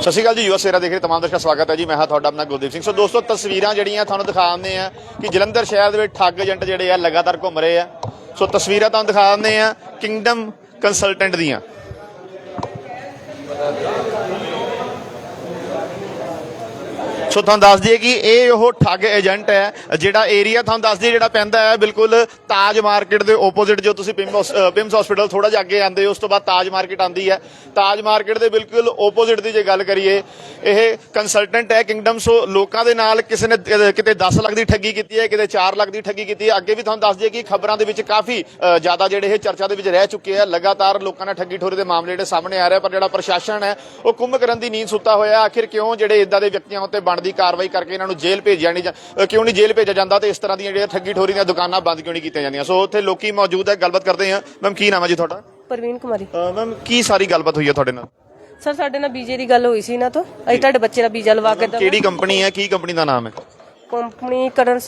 ਸਤਿ ਸ਼੍ਰੀ ਅਕਾਲ ਜੀ ਯੂਐਸ ਸੇਰਾ ਦੇਖ ਰਹੇ ਤਮਾਮ ਦਰਸ਼ਕਾਂ ਸਵਾਗਤ ਹੈ ਜੀ। ਮੈਂ ਹਾਂ ਤੁਹਾਡਾ ਆਪਣਾ ਗੁਰਦੀਪ ਸਿੰਘ। ਸੋ ਦੋਸਤੋ, ਤਸਵੀਰਾਂ ਜਿਹੜੀਆਂ ਤੁਹਾਨੂੰ ਦਿਖਾਉਂਦੇ ਆ ਕਿ ਜਲੰਧਰ ਸ਼ਹਿਰ ਦੇ ਵਿੱਚ ਠੱਗ ਏਜੰਟ ਜਿਹੜੇ ਆ ਲਗਾਤਾਰ ਘੁੰਮ ਰਹੇ ਆ। ਸੋ ਤਸਵੀਰਾਂ ਤੁਹਾਨੂੰ ਦਿਖਾਉਂਦੇ ਆ ਕਿੰਗਡਮ ਕੰਸਲਟੈਂਟ ਦੀਆਂ। ਸੋ ਤੁਹਾਨੂੰ ਦੱਸ ਦਈਏ ਕਿ ਇਹ ਉਹ ਠੱਗ ਏਜੰਟ ਹੈ, ਜਿਹੜਾ ਏਰੀਆ ਤੁਹਾਨੂੰ ਦੱਸ ਦਈਏ ਜਿਹੜਾ ਪੈਂਦਾ ਹੈ, ਬਿਲਕੁਲ ਤਾਜ ਮਾਰਕੀਟ ਦੇ ਆਪੋਜ਼ਿਟ ਜੋ ਤੁਸੀਂ ਪਿੰਮ ਪਿੰਮਸ ਹਸਪੀਟਲ ਥੋੜਾ ਜਿਹਾ ਅੱਗੇ ਆਉਂਦੇ, ਉਸ ਤੋਂ ਬਾਅਦ ਤਾਜ ਮਾਰਕੀਟ ਆਉਂਦੀ ਹੈ। ਤਾਜ ਮਾਰਕੀਟ ਦੇ ਬਿਲਕੁਲ ਆਪੋਜ਼ਿਟ ਦੀ ਜੇ ਗੱਲ ਕਰੀਏ, ਇਹ ਕੰਸਲਟੈਂਟ ਹੈ ਕਿੰਗਡਮ ਸੋ ਲੋਕਾਂ ਦੇ ਨਾਲ ਕਿਸੇ ਨੇ ਕਿਤੇ 10 ਲੱਖ ਦੀ ਠੱਗੀ ਕੀਤੀ ਹੈ, ਕਿਤੇ 4 ਲੱਖ ਦੀ ਠੱਗੀ ਕੀਤੀ ਹੈ। ਅੱਗੇ ਵੀ ਤੁਹਾਨੂੰ ਦੱਸ ਦਈਏ ਕਿ ਖਬਰਾਂ ਦੇ ਵਿੱਚ ਕਾਫੀ ਜ਼ਿਆਦਾ ਜਿਹੜੇ ਇਹ ਚਰਚਾ ਦੇ ਵਿੱਚ ਰਹਿ ਚੁੱਕੇ ਆ। ਲਗਾਤਾਰ ਲੋਕਾਂ ਨਾਲ ਠੱਗੀ ਠੋਰੀ ਦੇ ਮਾਮਲੇ ਜਿਹੜੇ ਸਾਹਮਣੇ ਆ ਰਹੇ ਪਰ ਜਿਹੜਾ ਪ੍ਰਸ਼ਾਸਨ ਹੈ, ਉਹ ਕੁੰਭ ਕਰਨ ਦੀ ਨੀਂਦ ਸੁੱਤਾ ਹੋਇਆ ਆਖਿਰ ਕਿਉਂ ਜਿਹੜੇ ਇਦਾਂ ਦੇ ਵਿਅਕਤੀਆਂ ਉੱਤੇ ਬਣ ਬਣਦੀ ਕਾਰਵਾਈ ਕਰਕੇ ਇਹਨਾਂ ਨੂੰ ਜੇਲ੍ਹ ਭੇਜਿਆ ਨਹੀਂ ਕਿਉਂ ਨਹੀਂ ਜੇਲ੍ਹ ਭੇਜਿਆ ਜਾਂਦਾ? ਤੇ ਇਸ ਤਰ੍ਹਾਂ ਦੀਆਂ ਜਿਹੜੀਆਂ ਠੱਗੀ ਠੋਰੀ ਦੀਆਂ ਦੁਕਾਨਾਂ ਬੰਦ ਕਿਉਂ ਨਹੀਂ ਕੀਤੀਆਂ ਜਾਂਦੀਆਂ? ਸੋ ਉੱਥੇ ਲੋਕੀ ਮੌਜੂਦ ਹੈ ਗੱਲਬਾਤ ਕਰਦੇ ਹਾਂ। ਮੈਮ ਕੀ ਨਾਮ ਹੈ ਜੀ ਤੁਹਾਡਾ? ਪ੍ਰਵੀਨ ਕੁਮਾਰੀ। ਮੈਮ ਕੀ ਸਾਰੀ ਗੱਲਬਾਤ ਹੋਈ ਹੈ ਤੁਹਾਡੇ ਨਾਲ? ਸਰ ਸਾਡੇ ਨਾਲ ਬੀਜੇ ਦੀ ਗੱਲ ਹੋਈ ਸੀ ਇਹਨਾਂ ਤੋਂ। ਅਸੀਂ ਤੁਹਾਡੇ ਬੱਚੇ ਦਾ ਵੀਜ਼ਾ ਲਵਾ ਕੇ ਕਿਹੜੀ ਕੰਪਨੀ ਹੈ? ਕੀ ਕੰਪਨੀ ਦਾ ਨਾਮ ਹੈ? ਕੰਪਨੀ ਕਰਨ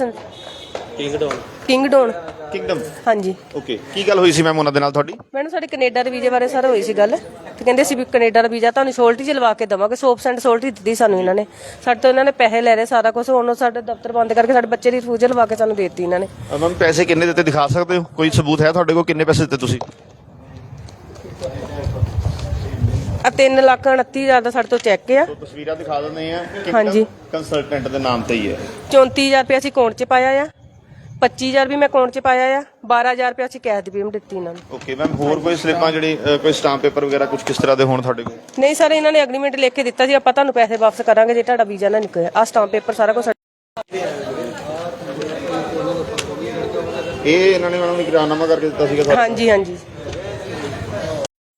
ਕਿੰਗਡੋਨ ਕਿੰਗਡੋਨ ਕਿੰਗਡਮ। ਹਾਂਜੀ। ਓਕੇ ਕੀ ਗੱਲ ਹੋਈ ਸੀ ਮੈਮ ਉਹਨਾਂ ਦੇ ਨਾਲ ਤੁਹਾਡੀ? ਮੈਨੂੰ ਸਾਡੇ ਕੈਨੇਡਾ ਦੇ ਵੀਜ਼ੇ ਬਾਰੇ ਸਰ ਹੋਈ ਸੀ ਗੱਲ। ਤੇ ਕਹਿੰਦੇ ਸੀ ਵੀ ਕੈਨੇਡਾ ਦਾ ਵੀਜ਼ਾ ਤੁਹਾਨੂੰ ਸੋਲਟੀ 'ਚ ਲਵਾ ਕੇ ਦਵਾਂਗੇ। 100% ਸੋਲਟੀ ਦਿੱਤੀ ਸਾਨੂੰ ਇਹਨਾਂ ਨੇ। ਸਾਡੇ ਤੋਂ ਇਹਨਾਂ ਨੇ ਪੈਸੇ ਲੈ ਰਹੇ ਸਾਰਾ ਕੁਝ ਹੁਣ ਉਹ ਸਾਡੇ ਦਫ਼ਤਰ ਬੰਦ ਕਰਕੇ ਸਾਡੇ ਬੱਚੇ ਦੀ ਰਿਫਿਊਜ਼ਲ ਲਵਾ ਕੇ ਸਾਨੂੰ ਦੇ ਦਿੱਤੀ ਇਹਨਾਂ ਨੇ। ਮੈਮ ਪੈਸੇ ਕਿੰਨੇ ਦਿੱਤੇ ਦਿਖਾ ਸਕਦੇ ਹੋ? ਕੋਈ ਸਬੂਤ ਹੈ ਤੁਹਾਡੇ ਕੋਲ? ਕਿੰਨੇ ਪੈਸੇ ਦਿੱਤੇ ਤੁਸੀਂ? ਆ 3 ਲੱਖ 29 ਹਜ਼ਾਰ ਦਾ ਸਾਡੇ ਤੋਂ ਚੈੱਕ ਆ। ਤਸਵੀਰਾਂ ਦਿਖਾ ਦਿੰਦੇ ਆ ਹਾਂਜੀ। ਕੰਸਲਟੈਂਟ ਦੇ ਨਾਮ ਤੇ ਹੀ ਹੈ। 34000 ਰੁਪਏ ਅਸੀਂ ਅਕਾਊਂਟ 'ਚ ਪਾਇਆ ਆ। 25000 ਵੀ ਮੈਂ ਅਕਾਊਂਟ 'ਚ ਪਾਇਆ ਆ 12000 ਰੁਪਏ ਅਸੀਂ ਕੈਸ਼ ਦੀ ਪੇਮੈਂਟ ਦਿੱਤੀ ਇਹਨਾਂ ਨੂੰ। ਓਕੇ ਮੈਮ ਹੋਰ ਕੋਈ ਸਲਿੱਪਾਂ ਜਿਹੜੀ ਅ, ਕੋਈ ਸਟਾਂਪ ਪੇਪਰ ਵਗੈਰਾ ਕੁਝ ਕਿਸ ਤਰ੍ਹਾਂ ਦੇ ਹੋਣ ਤੁਹਾਡੇ ਕੋਲ? ਨਹੀਂ ਸਰ ਇਹਨਾਂ ਨੇ ਐਗਰੀਮੈਂਟ ਲਿਖ ਕੇ ਦਿੱਤਾ ਸੀ ਆਪਾਂ ਤੁਹਾਨੂੰ ਪੈਸੇ ਵਾਪਸ ਕਰਾਂਗੇ ਜੇ ਤੁਹਾਡਾ ਵੀਜ਼ਾ ਨਾ ਨਿਕਲਿਆ। ਆ ਸਟਾਂਪ ਪੇਪਰ ਸਾਰਾ ਕੁਝ ਇਹ ਇਹਨਾਂ ਨੇ ਉਹਨਾਂ ਨੂੰ ਇਕਰਾਰਨਾਮਾ ਕਰਕੇ ਦਿੱਤਾ ਸੀਗਾ ਤੁਹਾਡਾ ਹਾਂਜੀ ਹਾਂਜੀ।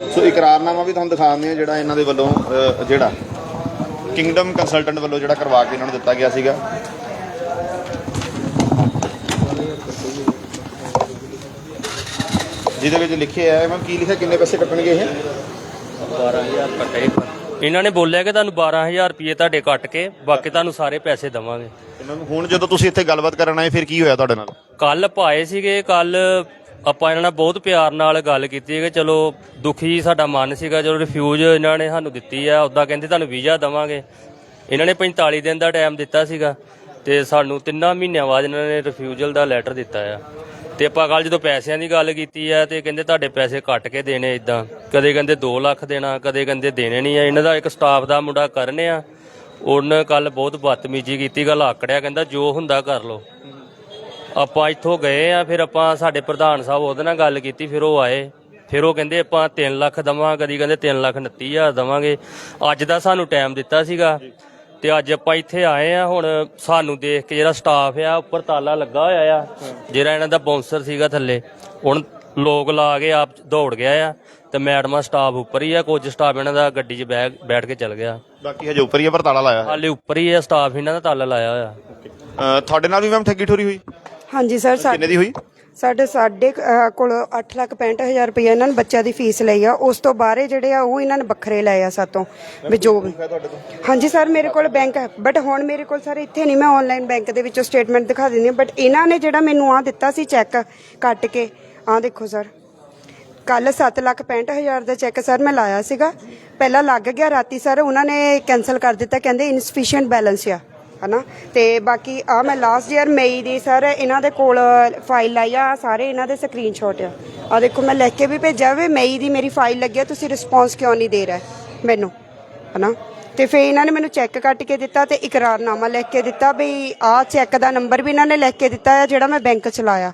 ਸੋ ਇਕਰਾਰਨਾਮਾ ਵੀ ਤੁਹਾਨੂੰ ਦਿਖਾਉਂਦੇ ਆ ਜਿਹੜਾ ਇਹਨਾਂ ਦੇ ਵੱਲੋਂ ਅ, ਜਿਹੜਾ ਕਿੰਗਡਮ ਕੰਸਲਟੈਂਟ ਵੱਲੋਂ ਜਿਹੜਾ ਕਰਵਾ ਕੇ ਇਹਨਾਂ ਨੂੰ ਦਿੱਤਾ ਗਿਆ ਸੀਗਾ। ਜਿਹਦੇ ਵਿੱਚ ਲਿਖਿਆ ਹੈ ਮੈਮ ਕੀ ਲਿਖਿਆ ਕਿੰਨੇ ਪੈਸੇ ਕੱਟਣਗੇ ਇਹ? 12000 ਕੱਟੇ ਇਹਨਾਂ ਨੇ ਬੋਲਿਆ ਕਿ ਤੁਹਾਨੂੰ 12000 ਰੁਪਏ ਤੁਹਾਡੇ ਕੱਟ ਕੇ ਬਾਕੀ ਤੁਹਾਨੂੰ ਸਾਰੇ ਪੈਸੇ ਦਵਾਂਗੇ। ਤੇ ਮੈਮ ਹੁਣ ਜਦੋਂ ਤੁਸੀਂ ਇੱਥੇ ਗੱਲਬਾਤ ਕਰਨ ਆਏ ਫਿਰ ਕੀ ਹੋਇਆ ਤੁਹਾਡੇ ਨਾਲ? ਕੱਲ ਪਾਏ ਸੀਗੇ ਕੱਲ ਆਪਾਂ ਇਹਨਾਂ ਨਾਲ ਬਹੁਤ ਪਿਆਰ ਨਾਲ ਗੱਲ ਕੀਤੀ ਹੈ ਕਿ ਚਲੋ ਦੁਖੀ ਸਾਡਾ ਮਨ ਸੀਗਾ ਚਲੋ ਰਿਫਿਊਜ਼ ਇਹਨਾਂ ਨੇ ਸਾਨੂੰ ਦਿੱਤੀ ਆ ਉਦਾਂ ਕਹਿੰਦੇ ਤੁਹਾਨੂੰ ਵੀਜ਼ਾ ਦਵਾਂਗੇ। ਇਹਨਾਂ ਨੇ 45 ਦਿਨ ਦਾ ਟਾਈਮ ਦਿੱਤਾ ਸੀਗਾ ਤੇ ਸਾਨੂੰ ਤਿੰਨਾਂ ਮਹੀਨਿਆਂ ਬਾਅਦ ਇਹਨਾਂ ਨੇ ਰਿਫਿਊਜ਼ਲ ਦਾ ਲੈਟਰ ਦਿੱਤਾ ਆ। ਤੇ ਆਪਾਂ ਕੱਲ ਜਦੋਂ ਪੈਸਿਆਂ ਦੀ ਗੱਲ ਕੀਤੀ ਆ ਤੇ ਕਹਿੰਦੇ ਤੁਹਾਡੇ ਪੈਸੇ ਕੱਟ ਕੇ ਦੇਣੇ ਇਦਾਂ ਕਦੇ ਕਹਿੰਦੇ 2 ਲੱਖ ਦੇਣਾ, ਕਦੇ ਕਹਿੰਦੇ ਦੇਣੇ ਨਹੀਂ ਆ। ਇਹਨਾਂ ਦਾ ਇੱਕ ਸਟਾਫ ਦਾ ਮੁੰਡਾ ਕਰਨ ਆ। ਉਹਨੇ ਕੱਲ ਬਹੁਤ ਬਦਤਮੀਜ਼ੀ ਕੀਤੀ, ਗੱਲ ਆਕੜਿਆ, ਕਹਿੰਦਾ ਜੋ ਹੁੰਦਾ ਕਰ ਲਓ। ਆਪਾਂ ਇੱਥੋਂ ਗਏ ਆ, ਫਿਰ ਆਪਾਂ ਸਾਡੇ ਪ੍ਰਧਾਨ ਸਾਹਿਬ ਉਹਦੇ ਨਾਲ ਗੱਲ ਕੀਤੀ, ਫਿਰ ਉਹ ਆਏ। ਫਿਰ ਉਹ ਕਹਿੰਦੇ ਆਪਾਂ 3 ਲੱਖ ਦਵਾਂ ਕਦੀ ਕਹਿੰਦੇ 3 ਲੱਖ 29 ਹਜ਼ਾਰ ਦਵਾਂਗੇ। ਅੱਜ ਦਾ ਸਾਨੂੰ ਟਾਈਮ ਦਿੱਤਾ ਸੀਗਾ। ਤੇ ਅੱਜ ਆਪਾਂ ਇੱਥੇ ਆਏ ਆ ਹੁਣ ਸਾਨੂੰ ਦੇਖ ਕੇ ਜਿਹੜਾ ਸਟਾਫ ਆ ਉੱਪਰ ਤਾਲਾ ਲੱਗਾ ਹੋਇਆ ਆ। ਜਿਹੜਾ ਇਹਨਾਂ ਦਾ ਬਾਉਂਸਰ ਸੀਗਾ ਥੱਲੇ ਹੁਣ ਲੋਕ ਲਾ ਕੇ ਆਪ ਦੌੜ ਗਿਆ ਆ ਤੇ ਮੈਡਮਾਂ ਸਟਾਫ ਉੱਪਰ ਹੀ ਆ ਕੁਝ ਸਟਾਫ ਇਹਨਾਂ ਦਾ ਗੱਡੀ 'ਚ ਬੈਠ ਕੇ ਚੱਲ ਗਿਆ। ਬਾਕੀ ਹਜੇ ਉੱਪਰ ਹੀ ਹੈ ਪਰ ਤਾਲਾ ਲਾਇਆ ਹਾਲੇ ਉੱਪਰ ਹੀ ਆ ਸਟਾਫ ਇਹਨਾਂ ਦਾ ਤਾਲਾ ਲਾਇਆ ਹੋਇਆ। ਤੁਹਾਡੇ ਨਾਲ ਵੀ ਮੈਮ ਠੱਗੀ ਠੋਰੀ ਹੋਈ? ਹਾਂਜੀ ਸਰ ਸਾ- ਕਿੰਨੇ ਦੀ ਹੋਈ? ਸਾਡੇ ਸਾਡੇ ਅਹ, ਕੋਲ 865000 ਰੁਪਏ ਇਹਨਾਂ ਨੇ ਬੱਚਿਆਂ ਦੀ ਫੀਸ ਲਈ ਆ। ਉਸ ਤੋਂ ਬਾਅਦ ਜਿਹੜੇ ਆ ਉਹ ਇਹਨਾਂ ਨੇ ਵੱਖਰੇ ਲਏ ਆ ਸਾਤੋਂ। ਵੀ ਜੋ ਵੀ। ਹਾਂਜੀ ਸਰ ਮੇਰੇ ਕੋਲ ਬੈਂਕ ਹੈ। ਬਟ ਹੁਣ ਮੇਰੇ ਕੋਲ ਸਰ ਇੱਥੇ ਨਹੀਂ ਮੈਂ ਆਨਲਾਈਨ ਬੈਂਕ ਦੇ ਵਿੱਚੋਂ ਸਟੇਟਮੈਂਟ ਦਿਖਾ ਦਿੰਦੀ ਹਾਂ। ਬਟ ਇਹਨਾਂ ਨੇ ਜਿਹੜਾ ਮੈਨੂੰ ਆ ਦਿੱਤਾ ਸੀ ਚੈੱਕ ਕੱਟ ਕੇ ਆ ਦੇਖੋ ਸਰ। ਕੱਲ 765000 ਦਾ ਚੈੱਕ ਸਰ ਮੈਂ ਲਾਇਆ ਸੀਗਾ। ਪਹਿਲਾਂ ਲੱਗ ਗਿਆ ਰਾਤੀ ਸਰ ਉਹਨਾਂ ਨੇ ਕੈਨਸਲ ਕਰ ਦਿੱਤਾ। ਕਹਿੰਦੇ ਇਨਸਫੀਸ਼ੀਐਂਟ ਬੈਲੈਂਸ ਆ। ਹਨਾ? ਤੇ ਬਾਕੀ ਆ ਮੈਂ ਲਾਸਟ ਈਅਰ ਮਈ ਦੀ ਸਰ ਇਹਨਾਂ ਦੇ ਕੋਲ ਫਾਈਲ ਲਾਈ ਆ, ਆਹ ਸਾਰੇ ਇਹਨਾਂ ਦੇ ਸਕਰੀਨਸ਼ਾਟ ਆ। ਆ ਦੇਖੋ, ਮੈਂ ਲਿਖ ਕੇ ਵੀ ਭੇਜਿਆ ਵੇ ਮਈ ਦੀ ਮੇਰੀ ਫਾਈਲ ਲੱਗੀ ਆ, ਤੁਸੀਂ ਰਿਸਪੌਂਸ ਕਿਉਂ ਨਹੀਂ ਦੇ ਰਹੇ ਮੈਨੂੰ? ਹਨਾ? ਤੇ ਫਿਰ ਇਹਨਾਂ ਨੇ ਮੈਨੂੰ ਚੈੱਕ ਕੱਟ ਕੇ ਦਿੱਤਾ ਤੇ ਇਕਰਾਰਨਾਮਾ ਲਿਖ ਕੇ ਦਿੱਤਾ ਵੀ ਆਹ ਚੈੱਕ ਦਾ ਨੰਬਰ ਵੀ ਇਹਨਾਂ ਨੇ ਲਿਖ ਕੇ ਦਿੱਤਾ ਆ, ਜਿਹੜਾ ਮੈਂ ਬੈਂਕ ਚ ਲਾਇਆ।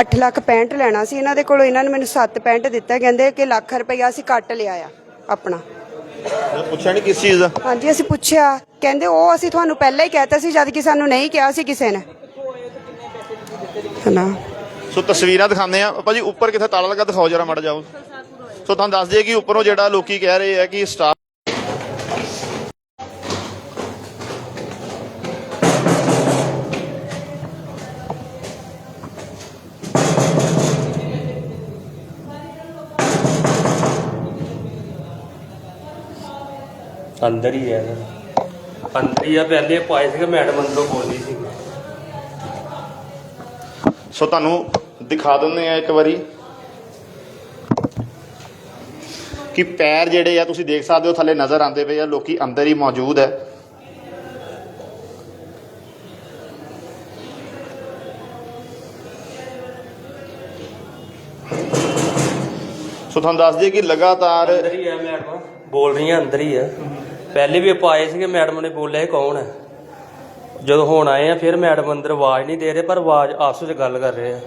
8 ਲੱਖ 65 ਲੈਣਾ ਸੀ ਇਹਨਾਂ ਦੇ ਕੋਲੋਂ, ਇਹਨਾਂ ਨੇ ਮੈਨੂੰ 7 65 ਦਿੱਤਾ, ਕਹਿੰਦੇ ਕਿ ਲੱਖ ਰੁਪਈਆ ਅਸੀਂ ਕੱਟ ਲਿਆ ਆ, ਆਪਣਾ। ਪੁੱਛਿਆ ਨਹੀਂ ਕਿਸ ਚੀਜ਼ ਦਾ? ਹਾਂਜੀ ਅਸੀਂ ਪੁੱਛਿਆ। ਕਹਿੰਦੇ ਉਹ ਅਸੀਂ ਤੁਹਾਨੂੰ ਪਹਿਲਾਂ ਹੀ ਕਹਿਤਾ ਸੀ ਜਦ ਕਿ ਸਾਨੂੰ ਨਹੀਂ ਕਿਹਾ ਸੀ ਕਿਸੇ ਨੇ। ਹਨਾ? ਸੋ ਤਸਵੀਰਾਂ ਦਿਖਾਉਂਦੇ ਆ ਭਾਜੀ ਉੱਪਰ ਕਿੱਥੇ ਤਾਲਾ ਲੱਗਾ ਦਿਖਾਓ ਜਰਾ ਮੜ ਜਾਓ ਸੋ ਤੁਹਾਨੂੰ ਦੱਸ ਦਈਏ ਕਿ ਉੱਪਰੋਂ ਜਿਹੜਾ ਲੋਕੀ ਕਹਿ ਰਹੇ ਆ ਕਿ ਸਟਾਫ ਅੰਦਰ ਹੀ ਹੈ ਅੰਦਰ ਹੀ ਆ ਪਹਿਲੇ ਪਾਏ ਸੀਗੇ ਮੈਡਮ ਅੰਦਰੋਂ ਬੋਲਦੀ ਸੀ। ਸੋ ਤੁਹਾਨੂੰ ਦਿਖਾ ਦਿੰਦੇ ਆ ਇੱਕ ਵਾਰੀ। ਕਿ ਪੈਰ ਜਿਹੜੇ ਆ ਤੁਸੀਂ ਦੇਖ ਸਕਦੇ ਹੋ ਥੱਲੇ ਨਜ਼ਰ ਆਉਂਦੇ ਪਏ ਆ ਲੋਕੀ ਅੰਦਰ ਹੀ ਮੌਜੂਦ ਹੈ ਸੋ ਤੁਹਾਨੂੰ ਦੱਸ ਦਈਏ ਕਿ ਲਗਾਤਾਰ ਅੰਦਰ ਹੀ ਆ ਮੈਡਮ। ਬੋਲ ਰਹੀਆਂ ਅੰਦਰ ਹੀ ਆ। ਪਹਿਲੇ ਵੀ ਆਪਾਂ ਆਏ ਸੀਗੇ, ਮੈਡਮ ਨੇ ਬੋਲਿਆ ਇਹ ਕੌਣ ਹੈ। ਜਦੋਂ ਹੁਣ ਆਏ ਆ, ਫਿਰ ਮੈਡਮ ਅੰਦਰ ਆਵਾਜ਼ ਨਹੀਂ ਦੇ ਰਹੇ, ਪਰ ਆਵਾਜ਼ ਆਪਸ ਵਿੱਚ ਗੱਲ ਕਰ ਰਹੇ ਆ।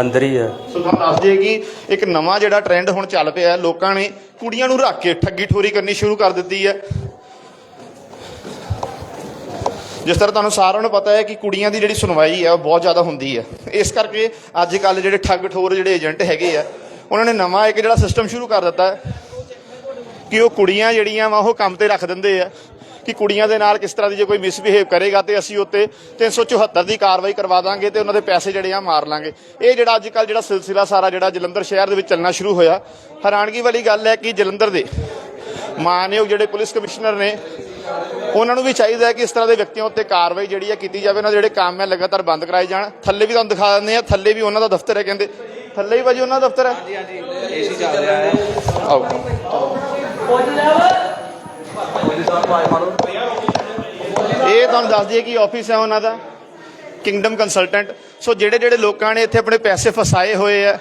ਅੰਦਰ ਹੀ ਆ। ਸੋ ਤੁਹਾਨੂੰ ਦੱਸ ਦਈਏ ਕਿ ਇੱਕ ਨਵਾਂ ਜਿਹੜਾ ਟ੍ਰੈਂਡ ਹੁਣ ਚੱਲ ਪਿਆ ਹੈ ਲੋਕਾਂ ਨੇ ਕੁੜੀਆਂ ਨੂੰ ਰੱਖ ਕੇ ਠੱਗੀ ਠੋਰੀ ਕਰਨੀ ਸ਼ੁਰੂ ਕਰ ਦਿੱਤੀ ਹੈ। ਜਿਸ ਤਰ੍ਹਾਂ ਤੁਹਾਨੂੰ ਸਾਰਿਆਂ ਨੂੰ ਪਤਾ ਹੈ ਕਿ ਕੁੜੀਆਂ ਦੀ ਜਿਹੜੀ ਸੁਣਵਾਈ ਹੈ, ਉਹ ਬਹੁਤ ਜ਼ਿਆਦਾ ਹੁੰਦੀ ਹੈ। ਇਸ ਕਰਕੇ ਅੱਜ ਕੱਲ ਜਿਹੜੇ ਠੱਗ ਠੋਰ ਜਿਹੜੇ ਏਜੰਟ ਹੈਗੇ ਆ, ਉਹਨਾਂ ਨੇ ਨਵਾਂ ਇੱਕ ਜਿਹੜਾ ਸਿਸਟਮ ਸ਼ੁਰੂ ਕਰ ਦਿੱਤਾ ਹੈ। ਕਿ ਉਹ ਕੁੜੀਆਂ ਜਿਹੜੀਆਂ ਵਾ ਉਹ ਕੰਮ ਤੇ ਰੱਖ ਦਿੰਦੇ ਆ ਕਿ ਕੁੜੀਆਂ ਦੇ ਨਾਲ ਕਿਸ ਤਰ੍ਹਾਂ ਦੀ ਜੇ ਕੋਈ ਮਿਸਬਿਹੇਵ ਕਰੇਗਾ ਤੇ ਅਸੀਂ ਉੱਤੇ 374 ਦੀ ਕਾਰਵਾਈ ਕਰਵਾ ਦਾਂਗੇ ਤੇ ਉਹਨਾਂ ਦੇ ਪੈਸੇ ਜਿਹੜੇ ਆ ਮਾਰ ਲਾਂਗੇ। ਇਹ ਜਿਹੜਾ ਅੱਜ ਕੱਲ ਜਿਹੜਾ ਸਿਲਸਿਲਾ ਸਾਰਾ ਜਿਹੜਾ ਜਲੰਧਰ ਸ਼ਹਿਰ ਦੇ ਵਿੱਚ ਚੱਲਣਾ ਸ਼ੁਰੂ ਹੋਇਆ ਹੈਰਾਨਗੀ ਵਾਲੀ ਗੱਲ ਹੈ ਕਿ ਜਲੰਧਰ ਦੇ ਮਾਨਯੋਗ ਜਿਹੜੇ ਪੁਲਿਸ ਕਮਿਸ਼ਨਰ ਨੇ ਉਹਨਾਂ ਨੂੰ ਵੀ ਚਾਹੀਦਾ ਹੈ ਕਿ ਇਸ ਤਰ੍ਹਾਂ ਦੇ ਵਿਅਕਤੀਆਂ ਉੱਤੇ ਕਾਰਵਾਈ ਜਿਹੜੀ ਹੈ ਕੀਤੀ ਜਾਵੇ ਉਹਨਾਂ ਦੇ ਜਿਹੜੇ ਕੰਮ ਹੈ ਲਗਾਤਾਰ ਬੰਦ ਕਰਾਏ ਜਾਣ। ਥੱਲੇ ਵੀ ਤੁਹਾਨੂੰ ਦਿਖਾ ਦਿੰਦੇ ਆ ਥੱਲੇ ਵੀ ਉਹਨਾਂ ਦਾ ਦਫ਼ਤਰ ਹੈ ਕਹਿੰਦੇ। ਥੱਲੇ ਹੀ ਭਾਜੀ ਉਹਨਾਂ ਦਾ ਦਫ਼ਤਰ ਹੈ? ਹਾਂਜੀ ਹਾਂਜੀ ਏਸੀ ਚੱਲ ਰਿਹਾ ਹੈ। ਆਓ। ਇਹ ਤੁਹਾਨੂੰ ਦੱਸ ਦਈਏ ਕਿ ਆਫਿਸ ਹੈ ਉਹਨਾਂ ਦਾ ਕਿੰਗਡਮ ਕੰਸਲਟੈਂਟ ਸੋ ਜਿਹੜੇ ਜਿਹੜੇ ਲੋਕਾਂ ਨੇ ਇੱਥੇ ਆਪਣੇ ਪੈਸੇ ਫਸਾਏ ਹੋਏ ਆ